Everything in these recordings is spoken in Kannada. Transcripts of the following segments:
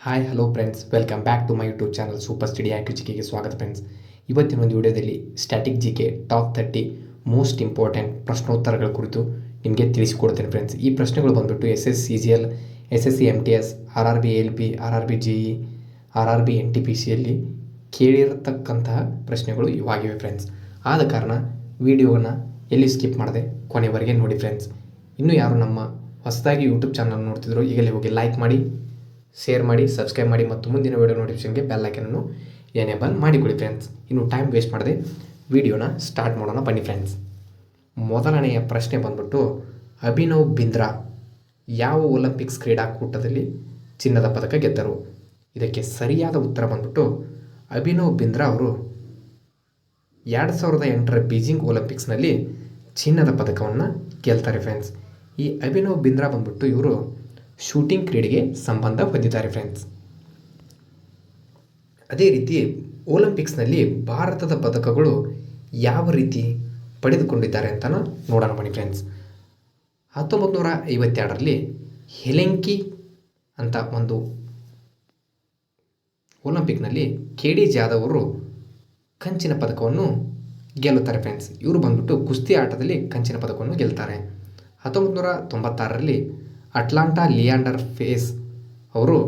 Hi hello friends welcome back to my YouTube channel super study ಆ್ಯಕ್ಯು ಜಿಕೆಗೆ ಸ್ವಾಗತ ಫ್ರೆಂಡ್ಸ್ ಇವತ್ತಿನ ಒಂದು ವಿಡಿಯೋದಲ್ಲಿ static G K top thirty most important ಪ್ರಶ್ನೋತ್ತರಗಳ ಕುರಿತು ನಿಮಗೆ ತಿಳಿಸಿಕೊಡ್ತೇನೆ ಫ್ರೆಂಡ್ಸ್ ಈ ಪ್ರಶ್ನೆಗಳು ಬಂದುಬಿಟ್ಟು S S C G L S S C M T S R R B L P R R B G E R R B N T P ಸಿಯಲ್ಲಿ ಕೇಳಿರತಕ್ಕಂತಹ ಪ್ರಶ್ನೆಗಳು ಇವಾಗಿವೆ ಫ್ರೆಂಡ್ಸ್ ಆದ ಕಾರಣ ವಿಡಿಯೋನ ಎಲ್ಲಿ ಸ್ಕಿಪ್ ಮಾಡದೆ ಕೊನೆವರೆಗೆ ನೋಡಿ ಫ್ರೆಂಡ್ಸ್ ಇನ್ನೂ ಯಾರು ನಮ್ಮ ಹೊಸದಾಗಿ ಯೂಟ್ಯೂಬ್ ಚಾನಲ್ ನೋಡ್ತಿದ್ರು ಈಗಲೇ ಹೋಗಿ ಲೈಕ್ ಮಾಡಿ ಶೇರ್ ಮಾಡಿ ಸಬ್ಸ್ಕ್ರೈಬ್ ಮಾಡಿ ಮತ್ತು ಮುಂದಿನ ವೀಡಿಯೋ ನೋಟಿಫಿಕೇಷನ್ಗೆ ಬೆಲ್ ಐಕನನ್ನು ಎನೇಬಲ್ ಮಾಡಿಕೊಳ್ಳಿ ಫ್ರೆಂಡ್ಸ್ ಇನ್ನು ಟೈಮ್ ವೇಸ್ಟ್ ಮಾಡದೆ ವಿಡಿಯೋನ ಸ್ಟಾರ್ಟ್ ಮಾಡೋಣ ಬನ್ನಿ ಫ್ರೆಂಡ್ಸ್ ಮೊದಲನೆಯ ಪ್ರಶ್ನೆ ಬಂದ್ಬಿಟ್ಟು, ಅಭಿನವ್ ಬಿಂದ್ರಾ ಯಾವ ಒಲಿಂಪಿಕ್ಸ್ ಕ್ರೀಡಾಕೂಟದಲ್ಲಿ ಚಿನ್ನದ ಪದಕ ಗೆದ್ದರು? ಇದಕ್ಕೆ ಸರಿಯಾದ ಉತ್ತರ ಬಂದ್ಬಿಟ್ಟು, ಅಭಿನವ್ ಬಿಂದ್ರಾ ಅವರು ಎರಡು ಸಾವಿರದ ಎಂಟರ ಬೀಜಿಂಗ್ ಒಲಿಂಪಿಕ್ಸ್ನಲ್ಲಿ ಚಿನ್ನದ ಪದಕವನ್ನು ಗೆಲ್ತಾರೆ ಫ್ರೆಂಡ್ಸ್ ಈ ಅಭಿನವ್ ಬಿಂದ್ರಾ ಬಂದ್ಬಿಟ್ಟು ಇವರು ಶೂಟಿಂಗ್ ಕ್ರೀಡೆಗೆ ಸಂಬಂಧ ಹೊಂದಿದ್ದಾರೆ ಫ್ರೆಂಡ್ಸ್ ಅದೇ ರೀತಿ ಒಲಿಂಪಿಕ್ಸ್ನಲ್ಲಿ ಭಾರತದ ಪದಕಗಳು ಯಾವ ರೀತಿ ಪಡೆದುಕೊಂಡಿದ್ದಾರೆ ಅಂತ ನೋಡೋಣ ಬನ್ನಿ ಫ್ರೆಂಡ್ಸ್ ಹತ್ತೊಂಬತ್ತು ನೂರ ಐವತ್ತೆರಡರಲ್ಲಿ ಹೆಲೆಂಕಿ ಅಂತ ಒಂದು ಒಲಿಂಪಿಕ್ನಲ್ಲಿ ಕೆ ಡಿ ಜಾಧವ್ ಅವರು ಕಂಚಿನ ಪದಕವನ್ನು ಗೆಲ್ಲುತ್ತಾರೆ ಫ್ರೆಂಡ್ಸ್ ಇವರು ಬಂದ್ಬಿಟ್ಟು ಕುಸ್ತಿ ಆಟದಲ್ಲಿ ಕಂಚಿನ ಪದಕವನ್ನು ಗೆಲ್ತಾರೆ. ಹತ್ತೊಂಬತ್ತು ನೂರ ತೊಂಬತ್ತಾರರಲ್ಲಿ ಅಟ್ಲಾಂಟಾ ಲಿಯಾಂಡರ್ ಫೇಸ್ ಅವರು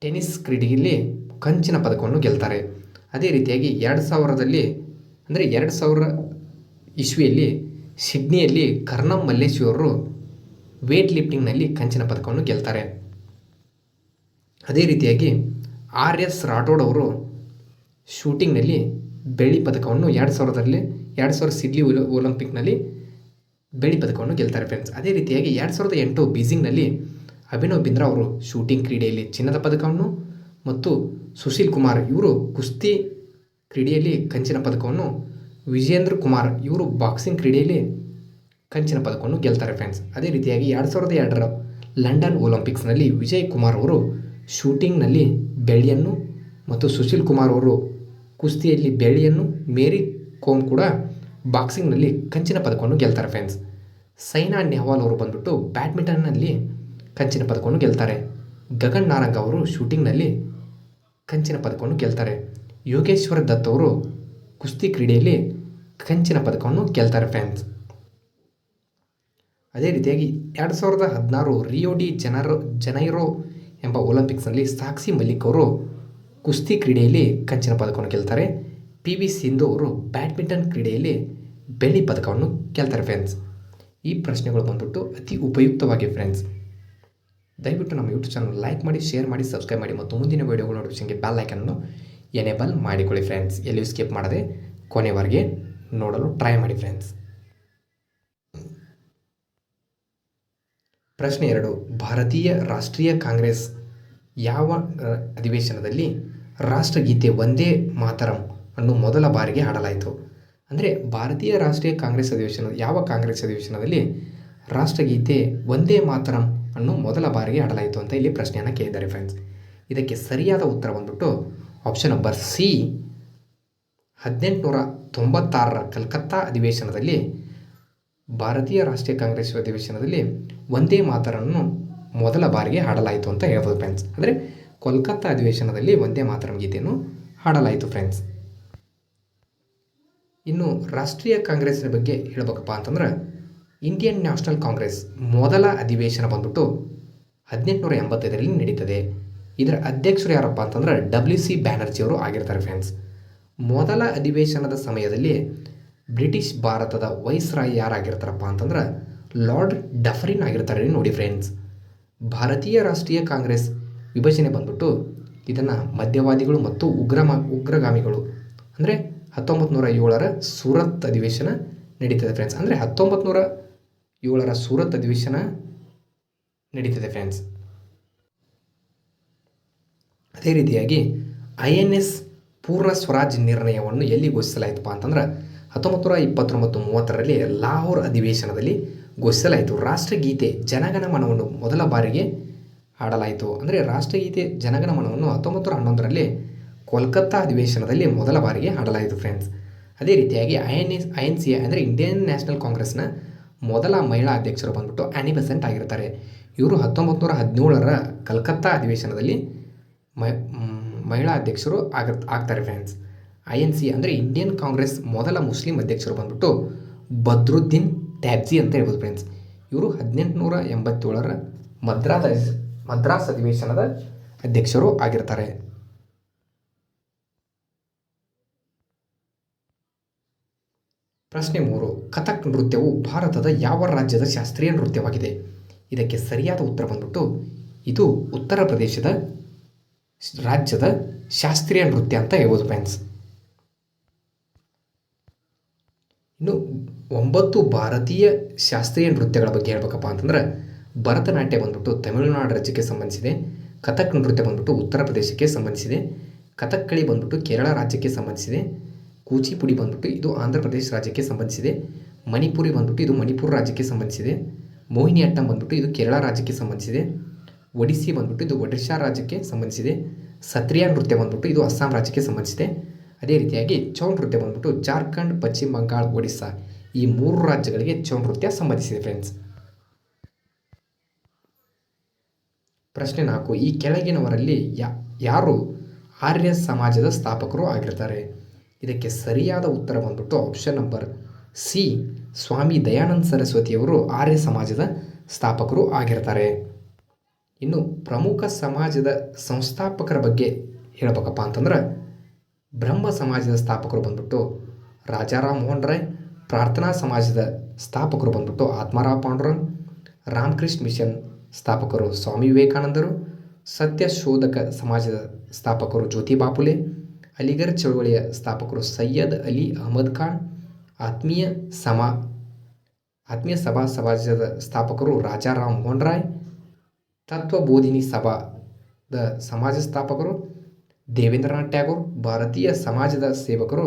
ಟೆನಿಸ್ ಕ್ರೀಡೆಯಲ್ಲಿ ಕಂಚಿನ ಪದಕವನ್ನು ಗೆಲ್ತಾರೆ. ಅದೇ ರೀತಿಯಾಗಿ ಎರಡು ಸಾವಿರದಲ್ಲಿ ಅಂದರೆ ಎರಡು ಸಾವಿರ ಇಸ್ವಿಯಲ್ಲಿ ಸಿಡ್ನಿಯಲ್ಲಿ ಕರ್ನಂ ಮಲ್ಲೇಶ್ವರರು ವೇಟ್ ಲಿಫ್ಟಿಂಗ್ನಲ್ಲಿ ಕಂಚಿನ ಪದಕವನ್ನು ಗೆಲ್ತಾರೆ. ಅದೇ ರೀತಿಯಾಗಿ ಆರ್ ಎಸ್ ರಾಠೋಡ್ ಅವರು ಶೂಟಿಂಗ್ನಲ್ಲಿ ಬೆಳ್ಳಿ ಪದಕವನ್ನು ಎರಡು ಸಾವಿರದಲ್ಲಿ ಎರಡು ಸಾವಿರ ಸಿಡ್ಲಿ ಒಲ- ಒಲಿಂಪಿಕ್ನಲ್ಲಿ ಬೆಳ್ಳಿ ಪದಕವನ್ನು ಗೆಲ್ತಾರೆ ಫ್ರೆಂಡ್ಸ್ ಅದೇ ರೀತಿಯಾಗಿ ಎರಡು ಸಾವಿರದ ಎಂಟು ಬೀಜಿಂಗ್ನಲ್ಲಿ ಅಭಿನವ್ ಬಿಂದ್ರಾ ಅವರು ಶೂಟಿಂಗ್ ಕ್ರೀಡೆಯಲ್ಲಿ ಚಿನ್ನದ ಪದಕವನ್ನು ಮತ್ತು ಸುಶೀಲ್ ಕುಮಾರ್ ಇವರು ಕುಸ್ತಿ ಕ್ರೀಡೆಯಲ್ಲಿ ಕಂಚಿನ ಪದಕವನ್ನು ವಿಜೇಂದ್ರ ಕುಮಾರ್ ಇವರು ಬಾಕ್ಸಿಂಗ್ ಕ್ರೀಡೆಯಲ್ಲಿ ಕಂಚಿನ ಪದಕವನ್ನು ಗೆಲ್ತಾರೆ ಫ್ರೆಂಡ್ಸ್ ಅದೇ ರೀತಿಯಾಗಿ ಎರಡು ಸಾವಿರದ ಎರಡರ ಲಂಡನ್ ಒಲಿಂಪಿಕ್ಸ್ನಲ್ಲಿ ವಿಜಯ್ ಕುಮಾರ್ ಅವರು ಶೂಟಿಂಗ್ನಲ್ಲಿ ಬೆಳ್ಳಿಯನ್ನು ಮತ್ತು ಸುಶೀಲ್ ಕುಮಾರ್ ಅವರು ಕುಸ್ತಿಯಲ್ಲಿ ಬೆಳ್ಳಿಯನ್ನು, ಮೇರಿ ಕೋಮ್ ಕೂಡ ಬಾಕ್ಸಿಂಗ್ನಲ್ಲಿ ಕಂಚಿನ ಪದಕವನ್ನು ಗೆಲ್ತಾರೆ ಫ್ರೆಂಡ್ಸ್. ಸೈನಾ ನೆಹ್ವಾಲ್ ಅವರು ಬಂದ್ಬಿಟ್ಟು ಬ್ಯಾಡ್ಮಿಂಟನ್ನಲ್ಲಿ ಕಂಚಿನ ಪದಕವನ್ನು ಗೆಲ್ತಾರೆ. ಗಗನ್ ನಾರಂಗ್ ಅವರು ಶೂಟಿಂಗ್ನಲ್ಲಿ ಕಂಚಿನ ಪದಕವನ್ನು ಗೆಲ್ತಾರೆ. ಯೋಗೇಶ್ವರ್ ದತ್ ಅವರು ಕುಸ್ತಿ ಕ್ರೀಡೆಯಲ್ಲಿ ಕಂಚಿನ ಪದಕವನ್ನು ಗೆಲ್ತಾರೆ ಫ್ಯಾನ್ಸ್ ಅದೇ ರೀತಿಯಾಗಿ ಎರಡು ಸಾವಿರದ ಹದಿನಾರು ರಿಯೋ ಡಿ ಜನರೋ, ಜನೈರೋ ಎಂಬ ಒಲಿಂಪಿಕ್ಸ್ನಲ್ಲಿ ಸಾಕ್ಷಿ ಮಲ್ಲಿಕ್ ಅವರು ಕುಸ್ತಿ ಕ್ರೀಡೆಯಲ್ಲಿ ಕಂಚಿನ ಪದಕವನ್ನು ಗೆಲ್ತಾರೆ. ಪಿ ವಿ ಸಿಂಧು ಅವರು ಬ್ಯಾಡ್ಮಿಂಟನ್ ಕ್ರೀಡೆಯಲ್ಲಿ ಬೆಳ್ಳಿ ಪದಕವನ್ನು ಗೆಲ್ತಾರೆ ಫ್ರೆಂಡ್ಸ್ ಈ ಪ್ರಶ್ನೆಗಳು ಬಂದ್ಬಿಟ್ಟು ಅತಿ ಉಪಯುಕ್ತವಾಗಿ ಫ್ರೆಂಡ್ಸ್ ದಯವಿಟ್ಟು ನಮ್ಮ ಯೂಟ್ಯೂಬ್ ಚಾನಲ್ ಲೈಕ್ ಮಾಡಿ ಶೇರ್ ಮಾಡಿ ಸಬ್ಸ್ಕ್ರೈಬ್ ಮಾಡಿ ಮತ್ತು ಮುಂದಿನ ವೀಡಿಯೋಗಳು ನೋಟಿಫಿಕೇಷನ್ಗೆ ಬೆಲ್ ಅನ್ನು ಎನೇಬಲ್ ಮಾಡಿಕೊಳ್ಳಿ ಫ್ರೆಂಡ್ಸ್ ಎಲ್ಲಿಯೂ ಸ್ಕಿಪ್ ಮಾಡದೆ ಕೊನೆವರೆಗೆ ನೋಡಲು ಟ್ರೈ ಮಾಡಿ ಫ್ರೆಂಡ್ಸ್ ಪ್ರಶ್ನೆ ಎರಡು, ಭಾರತೀಯ ರಾಷ್ಟ್ರೀಯ ಕಾಂಗ್ರೆಸ್ ಯಾವ ಅಧಿವೇಶನದಲ್ಲಿ ರಾಷ್ಟ್ರಗೀತೆ ಒಂದೇ ಮಾತರಂ ಅನ್ನು ಮೊದಲ ಬಾರಿಗೆ ಹಾಡಲಾಯಿತು? ಅಂದರೆ ಭಾರತೀಯ ರಾಷ್ಟ್ರೀಯ ಕಾಂಗ್ರೆಸ್ ಅಧಿವೇಶನ, ಯಾವ ಕಾಂಗ್ರೆಸ್ ಅಧಿವೇಶನದಲ್ಲಿ ರಾಷ್ಟ್ರಗೀತೆ ಒಂದೇ ಮಾತರಂ ಅನ್ನು ಮೊದಲ ಬಾರಿಗೆ ಹಾಡಲಾಯಿತು ಅಂತ ಇಲ್ಲಿ ಪ್ರಶ್ನೆಯನ್ನು ಕೇಳಿದ್ದಾರೆ ಫ್ರೆಂಡ್ಸ್ ಇದಕ್ಕೆ ಸರಿಯಾದ ಉತ್ತರ ಬಂದ್ಬಿಟ್ಟು ಆಪ್ಷನ್ ನಂಬರ್ ಸಿ ಹದಿನೆಂಟುನೂರ ತೊಂಬತ್ತಾರರ ಕಲ್ಕತ್ತಾ ಅಧಿವೇಶನದಲ್ಲಿ ಭಾರತೀಯ ರಾಷ್ಟ್ರೀಯ ಕಾಂಗ್ರೆಸ್ ಅಧಿವೇಶನದಲ್ಲಿ ಒಂದೇ ಮಾತರನ್ನು ಮೊದಲ ಬಾರಿಗೆ ಹಾಡಲಾಯಿತು ಅಂತ ಹೇಳ್ಬೋದು ಫ್ರೆಂಡ್ಸ್ ಅಂದರೆ ಕೋಲ್ಕತ್ತಾ ಅಧಿವೇಶನದಲ್ಲಿ ಒಂದೇ ಮಾತರಂ ಗೀತೆಯನ್ನು ಹಾಡಲಾಯಿತು ಫ್ರೆಂಡ್ಸ್ ಇನ್ನು ರಾಷ್ಟ್ರೀಯ ಕಾಂಗ್ರೆಸ್ನ ಬಗ್ಗೆ ಹೇಳಬೇಕಪ್ಪ ಅಂತಂದ್ರೆ ಇಂಡಿಯನ್ ನ್ಯಾಷನಲ್ ಕಾಂಗ್ರೆಸ್ ಮೊದಲ ಅಧಿವೇಶನ ಬಂದ್ಬಿಟ್ಟು ಹದಿನೆಂಟುನೂರ ಎಂಬತ್ತೈದರಲ್ಲಿ ನಡೀತದೆ. ಇದರ ಅಧ್ಯಕ್ಷರು ಯಾರಪ್ಪ ಅಂತಂದ್ರೆ ಡಬ್ಲ್ಯೂ ಸಿ ಬ್ಯಾನರ್ಜಿ ಅವರು ಆಗಿರ್ತಾರೆ ಫ್ರೆಂಡ್ಸ್ ಮೊದಲ ಅಧಿವೇಶನದ ಸಮಯದಲ್ಲಿ ಬ್ರಿಟಿಷ್ ಭಾರತದ ವೈಸ್ರಾಯ್ ಯಾರಾಗಿರ್ತಾರಪ್ಪ ಅಂತಂದ್ರೆ ಲಾರ್ಡ್ ಡಫರಿನ್ ಆಗಿರ್ತಾರೆ ನೋಡಿ ಫ್ರೆಂಡ್ಸ್ ಭಾರತೀಯ ರಾಷ್ಟ್ರೀಯ ಕಾಂಗ್ರೆಸ್ ವಿಭಜನೆ ಬಂದ್ಬಿಟ್ಟು ಇದನ್ನು ಮಧ್ಯವಾದಿಗಳು ಮತ್ತು ಉಗ್ರಮ, ಉಗ್ರಗಾಮಿಗಳು ಅಂದರೆ ಹತ್ತೊಂಬತ್ತು ನೂರ ಏಳರ ಸೂರತ್ ಅಧಿವೇಶನ ನಡೀತದೆ ಫ್ರೆಂಡ್ಸ್ ಅಂದರೆ ಹತ್ತೊಂಬತ್ತು ನೂರ ಏಳರ ಸೂರತ್ ಅಧಿವೇಶನ ನಡೀತದೆ ಫ್ರೆಂಡ್ಸ್ ಅದೇ ರೀತಿಯಾಗಿ ಐ ಎನ್ ಎಸ್ ಪೂರ್ಣ ಸ್ವರಾಜ್ ನಿರ್ಣಯವನ್ನು ಎಲ್ಲಿ ಘೋಷಿಸಲಾಯಿತಪ್ಪ ಅಂತಂದ್ರೆ ಹತ್ತೊಂಬತ್ತು ನೂರ ಇಪ್ಪತ್ತೊಂಬತ್ತು ಮೂವತ್ತರಲ್ಲಿ ಲಾಹೋರ್ ಅಧಿವೇಶನದಲ್ಲಿ ಘೋಷಿಸಲಾಯಿತು. ರಾಷ್ಟ್ರಗೀತೆ ಜನಗಣಮನವನ್ನು ಮೊದಲ ಬಾರಿಗೆ ಹಾಡಲಾಯಿತು. ಅಂದರೆ ರಾಷ್ಟ್ರಗೀತೆ ಜನಗಣಮನವನ್ನು ಹತ್ತೊಂಬತ್ತು ನೂರ ಹನ್ನೊಂದರಲ್ಲಿ ಕೋಲ್ಕತ್ತಾ ಅಧಿವೇಶನದಲ್ಲಿ ಮೊದಲ ಬಾರಿಗೆ ಆಡಲಾಯಿತು ಫ್ರೆಂಡ್ಸ್ ಅದೇ ರೀತಿಯಾಗಿ I N S I N C A ಅಂದರೆ ಇಂಡಿಯನ್ ನ್ಯಾಷನಲ್ ಕಾಂಗ್ರೆಸ್ನ ಮೊದಲ ಮಹಿಳಾ ಅಧ್ಯಕ್ಷರು ಬಂದ್ಬಿಟ್ಟು ಆ್ಯನಿ ಬೆಸೆಂಟ್ ಆಗಿರ್ತಾರೆ. ಇವರು ಹತ್ತೊಂಬತ್ತು ನೂರ ಹದಿನೇಳರ ಕಲ್ಕತ್ತಾ ಅಧಿವೇಶನದಲ್ಲಿ ಮಹಿಳಾ ಅಧ್ಯಕ್ಷರು ಆಗ, ಆಗ್ತಾರೆ ಫ್ರೆಂಡ್ಸ್ ಐ ಎನ್ ಸಿ ಅಂದರೆ ಇಂಡಿಯನ್ ಕಾಂಗ್ರೆಸ್ ಮೊದಲ ಮುಸ್ಲಿಂ ಅಧ್ಯಕ್ಷರು ಬಂದ್ಬಿಟ್ಟು ಬದ್ರುದ್ದೀನ್ ಟ್ಯಾಬ್ಜಿ ಅಂತ ಹೇಳ್ಬೋದು ಫ್ರೆಂಡ್ಸ್ ಇವರು ಹದಿನೆಂಟುನೂರ ಎಂಬತ್ತೇಳರ ಮದ್ರಾಸ್ ಮದ್ರಾಸ್ ಅಧಿವೇಶನದ ಅಧ್ಯಕ್ಷರು ಆಗಿರ್ತಾರೆ. ಪ್ರಶ್ನೆ ಮೂರು, ಕಥಕ್ ನೃತ್ಯವು ಭಾರತದ ಯಾವ ರಾಜ್ಯದ ಶಾಸ್ತ್ರೀಯ ನೃತ್ಯವಾಗಿದೆ? ಇದಕ್ಕೆ ಸರಿಯಾದ ಉತ್ತರ ಬಂದ್ಬಿಟ್ಟು, ಇದು ಉತ್ತರ ಪ್ರದೇಶದ ರಾಜ್ಯದ ಶಾಸ್ತ್ರೀಯ ನೃತ್ಯ ಅಂತ ಹೇಳ್ಬೋದು ಫ್ರೆಂಡ್ಸ್ ಇನ್ನು ಒಂಬತ್ತು ಭಾರತೀಯ ಶಾಸ್ತ್ರೀಯ ನೃತ್ಯಗಳ ಬಗ್ಗೆ ಹೇಳ್ಬೇಕಪ್ಪ ಅಂತಂದ್ರೆ, ಭರತನಾಟ್ಯ ಬಂದ್ಬಿಟ್ಟು ತಮಿಳುನಾಡು ರಾಜ್ಯಕ್ಕೆ ಸಂಬಂಧಿಸಿದೆ, ಕಥಕ್ ನೃತ್ಯ ಬಂದ್ಬಿಟ್ಟು ಉತ್ತರ ಪ್ರದೇಶಕ್ಕೆ ಸಂಬಂಧಿಸಿದೆ ಕಥಕ್ಕಳಿ ಬಂದ್ಬಿಟ್ಟು ಕೇರಳ ರಾಜ್ಯಕ್ಕೆ ಸಂಬಂಧಿಸಿದೆ ಕೂಚಿಪುಡಿ ಬಂದ್ಬಿಟ್ಟು ಇದು ಆಂಧ್ರ ಪ್ರದೇಶ ರಾಜ್ಯಕ್ಕೆ ಸಂಬಂಧಿಸಿದೆ. ಮಣಿಪುರಿ ಬಂದ್ಬಿಟ್ಟು ಇದು ಮಣಿಪುರ ರಾಜ್ಯಕ್ಕೆ ಸಂಬಂಧಿಸಿದೆ. ಮೋಹಿನಿಯಟ್ಟಂ ಬಂದ್ಬಿಟ್ಟು ಇದು ಕೇರಳ ರಾಜ್ಯಕ್ಕೆ ಸಂಬಂಧಿಸಿದೆ. ಒಡಿಸ್ಸಿ ಬಂದ್ಬಿಟ್ಟು ಇದು ಒಡಿಶಾ ರಾಜ್ಯಕ್ಕೆ ಸಂಬಂಧಿಸಿದೆ. ಸತ್ರಿಯಾ ನೃತ್ಯ ಬಂದ್ಬಿಟ್ಟು ಇದು ಅಸ್ಸಾಂ ರಾಜ್ಯಕ್ಕೆ ಸಂಬಂಧಿಸಿದೆ. ಅದೇ ರೀತಿಯಾಗಿ ಚೌ ನೃತ್ಯ ಬಂದ್ಬಿಟ್ಟು ಜಾರ್ಖಂಡ್, ಪಶ್ಚಿಮ ಬಂಗಾಳ, ಒಡಿಸ್ಸಾ ಈ ಮೂರು ರಾಜ್ಯಗಳಿಗೆ ಚೌ ನೃತ್ಯ ಸಂಬಂಧಿಸಿದೆ ಫ್ರೆಂಡ್ಸ್ ಪ್ರಶ್ನೆ ನಾಲ್ಕು, ಈ ಕೆಳಗಿನವರಲ್ಲಿ ಯಾರು ಆರ್ಯ ಸಮಾಜದ ಸ್ಥಾಪಕರು ಆಗಿರ್ತಾರೆ? ಇದಕ್ಕೆ ಸರಿಯಾದ ಉತ್ತರ ಬಂದ್ಬಿಟ್ಟು option number C Swami Dayananda ಸರಸ್ವತಿಯವರು Arya ಸಮಾಜದ ಸ್ಥಾಪಕರು ಆಗಿರ್ತಾರೆ. ಇನ್ನು ಪ್ರಮುಖ ಸಮಾಜದ ಸಂಸ್ಥಾಪಕರ ಬಗ್ಗೆ ಹೇಳ್ಬೇಕಪ್ಪ ಅಂತಂದ್ರೆ ಬ್ರಹ್ಮ ಸಮಾಜದ ಸ್ಥಾಪಕರು ಬಂದ್ಬಿಟ್ಟು ರಾಜಾರಾಮ್ ಮೋಹನ್ ರಾಯ್, ಪ್ರಾರ್ಥನಾ ಸಮಾಜದ ಸ್ಥಾಪಕರು ಬಂದ್ಬಿಟ್ಟು ಆತ್ಮಾರಾವ್ ಪಾಂಡುರಂಗ್, ರಾಮಕೃಷ್ಣ ಮಿಷನ್ ಸ್ಥಾಪಕರು ಸ್ವಾಮಿ ವಿವೇಕಾನಂದರು ಸತ್ಯ ಶೋಧಕ ಸಮಾಜದ ಸ್ಥಾಪಕರು ಜ್ಯೋತಿ ಫುಲೆ ಅಲಿಗರ್ ಚಳುವಳಿಯ ಸ್ಥಾಪಕರು ಸೈಯದ್ ಅಲಿ ಅಹಮದ್ ಖಾನ್, ಆತ್ಮೀಯ ಸಮಾ, ಆತ್ಮೀಯ ಸಭಾ ಸಮಾಜದ ಸ್ಥಾಪಕರು ರಾಜಾರಾಮ್ ಮೋಹನ್ ರಾಯ್, ತತ್ವಬೋಧಿನಿ ಸಭಾದ ಸಮಾಜ ಸ್ಥಾಪಕರು ದೇವೇಂದ್ರನಾಥ್ ಟ್ಯಾಗೋರ್, ಭಾರತೀಯ ಸಮಾಜದ ಸೇವಕರು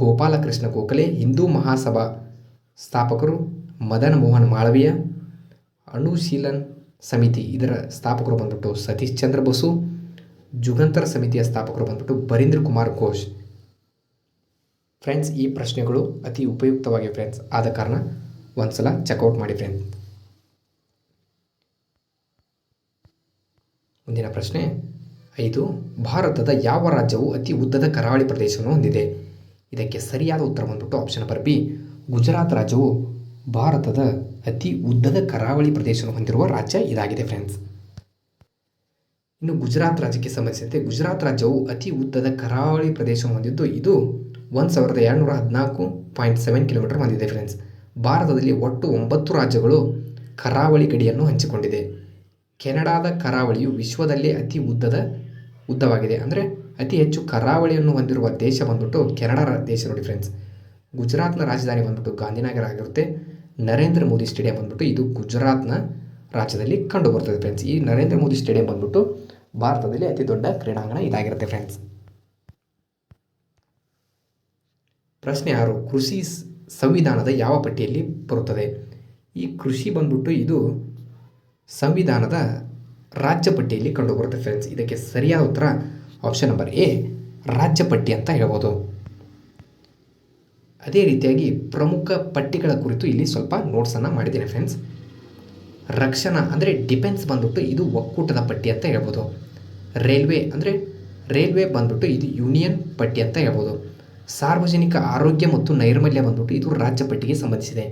ಗೋಪಾಲಕೃಷ್ಣ ಗೋಖಲೆ, ಹಿಂದೂ ಮಹಾಸಭಾ ಸ್ಥಾಪಕರು ಮದನ್ ಮೋಹನ್ ಮಾಳವೀಯ ಅನುಶೀಲನ್ ಸಮಿತಿ. ಇದರ ಸ್ಥಾಪಕರು ಬಂದ್ಬಿಟ್ಟು ಸತೀಶ್ ಚಂದ್ರ ಬಸು ಜುಗಂತರ ಸಮಿತಿಯ ಸ್ಥಾಪಕರು ಬಂದ್ಬಿಟ್ಟು ಬರೀಂದ್ರ ಕುಮಾರ್ ಘೋಷ್. ಫ್ರೆಂಡ್ಸ್, ಈ ಪ್ರಶ್ನೆಗಳು ಅತಿ ಉಪಯುಕ್ತವಾಗಿವೆ ಫ್ರೆಂಡ್ಸ್, ಆದ ಕಾರಣ ಒಂದ್ಸಲ ಚೆಕ್ಔಟ್ ಮಾಡಿ ಫ್ರೆಂಡ್ಸ್. ಮುಂದಿನ ಪ್ರಶ್ನೆ, ಐದು, ಭಾರತದ ಯಾವ ರಾಜ್ಯವು ಅತಿ ಉದ್ದದ ಕರಾವಳಿ ಪ್ರದೇಶವನ್ನು ಹೊಂದಿದೆ? ಇದಕ್ಕೆ ಸರಿಯಾದ ಉತ್ತರ ಬಂದ್ಬಿಟ್ಟು ಆಪ್ಷನ್ ನಂಬರ್ ಬಿ ಗುಜರಾತ್ ರಾಜ್ಯವು ಭಾರತದ ಅತಿ ಉದ್ದದ ಕರಾವಳಿ ಪ್ರದೇಶವನ್ನು ಹೊಂದಿರುವ ರಾಜ್ಯ ಇದಾಗಿದೆ ಫ್ರೆಂಡ್ಸ್. ಇನ್ನು ಗುಜರಾತ್ ರಾಜ್ಯಕ್ಕೆ ಸಂಬಂಧಿಸಿದಂತೆ ಗುಜರಾತ್ ರಾಜ್ಯವು ಅತಿ ಉದ್ದದ ಕರಾವಳಿ ಪ್ರದೇಶ ಹೊಂದಿದ್ದು, ಇದು ಒಂದು ಸಾವಿರದ ಎರಡುನೂರ ಹದಿನಾಲ್ಕು ಪಾಯಿಂಟ್ ಸೆವೆನ್ ಕಿಲೋಮೀಟರ್ ಹೊಂದಿದೆ ಫ್ರೆಂಡ್ಸ್ ಭಾರತದಲ್ಲಿ ಒಟ್ಟು ಒಂಬತ್ತು ರಾಜ್ಯಗಳು ಕರಾವಳಿ ಗಡಿಯನ್ನು ಹಂಚಿಕೊಂಡಿದೆ. ಕೆನಡಾದ ಕರಾವಳಿಯು ವಿಶ್ವದಲ್ಲೇ ಅತಿ ಉದ್ದದ ಉದ್ದವಾಗಿದೆ. ಅಂದರೆ ಅತಿ ಹೆಚ್ಚು ಕರಾವಳಿಯನ್ನು ಹೊಂದಿರುವ ದೇಶ ಬಂದ್ಬಿಟ್ಟು ಕೆನಡಾ ದೇಶ ನೋಡಿ ಫ್ರೆಂಡ್ಸ್ ಗುಜರಾತ್ನ ರಾಜಧಾನಿ ಬಂದ್ಬಿಟ್ಟು ಗಾಂಧಿನಗರ ಆಗಿರುತ್ತೆ. ನರೇಂದ್ರ ಮೋದಿ ಸ್ಟೇಡಿಯಂ ಬಂದ್ಬಿಟ್ಟು ಇದು ಗುಜರಾತ್ನ ರಾಜ್ಯದಲ್ಲಿ ಕಂಡು ಬರ್ತದೆ ಫ್ರೆಂಡ್ಸ್ ಈ ನರೇಂದ್ರ ಮೋದಿ ಸ್ಟೇಡಿಯಂ ಬಂದ್ಬಿಟ್ಟು ಭಾರತದಲ್ಲಿ ಅತಿ ದೊಡ್ಡ ಕ್ರೀಡಾಂಗಣ ಇದಾಗಿರುತ್ತೆ ಫ್ರೆಂಡ್ಸ್ ಪ್ರಶ್ನೆ ಆರು, ಕೃಷಿ ಸಂವಿಧಾನದ ಯಾವ ಪಟ್ಟಿಯಲ್ಲಿ ಬರುತ್ತದೆ? ಈ ಕೃಷಿ ಬಂದ್ಬಿಟ್ಟು ಇದು ಸಂವಿಧಾನದ ರಾಜ್ಯ ಪಟ್ಟಿಯಲ್ಲಿ ಕಂಡುಬರುತ್ತೆ ಫ್ರೆಂಡ್ಸ್ ಇದಕ್ಕೆ ಸರಿಯಾದ ಉತ್ತರ ಆಪ್ಷನ್ ನಂಬರ್ ಎ ರಾಜ್ಯ ಪಟ್ಟಿ ಅಂತ ಹೇಳ್ಬೋದು. ಅದೇ ರೀತಿಯಾಗಿ ಪ್ರಮುಖ ಪಟ್ಟಿಗಳ ಕುರಿತು ಇಲ್ಲಿ ಸ್ವಲ್ಪ ನೋಟ್ಸನ್ನು ಮಾಡಿದ್ದೇನೆ ಫ್ರೆಂಡ್ಸ್ ರಕ್ಷಣಾ ಅಂದರೆ ಡಿಫೆನ್ಸ್ ಬಂದ್ಬಿಟ್ಟು ಇದು ಒಕ್ಕೂಟದ ಪಟ್ಟಿ ಅಂತ ಹೇಳ್ಬೋದು. ರೈಲ್ವೆ ಅಂದರೆ ರೈಲ್ವೆ ಬಂದ್ಬಿಟ್ಟು ಇದು ಯೂನಿಯನ್ ಪಟ್ಟಿ ಅಂತ ಹೇಳ್ಬೋದು. ಸಾರ್ವಜನಿಕ ಆರೋಗ್ಯ ಮತ್ತು ನೈರ್ಮಲ್ಯ ಬಂದ್ಬಿಟ್ಟು ಇದು ರಾಜ್ಯ ಪಟ್ಟಿಗೆ ಸಂಬಂಧಿಸಿದೆ.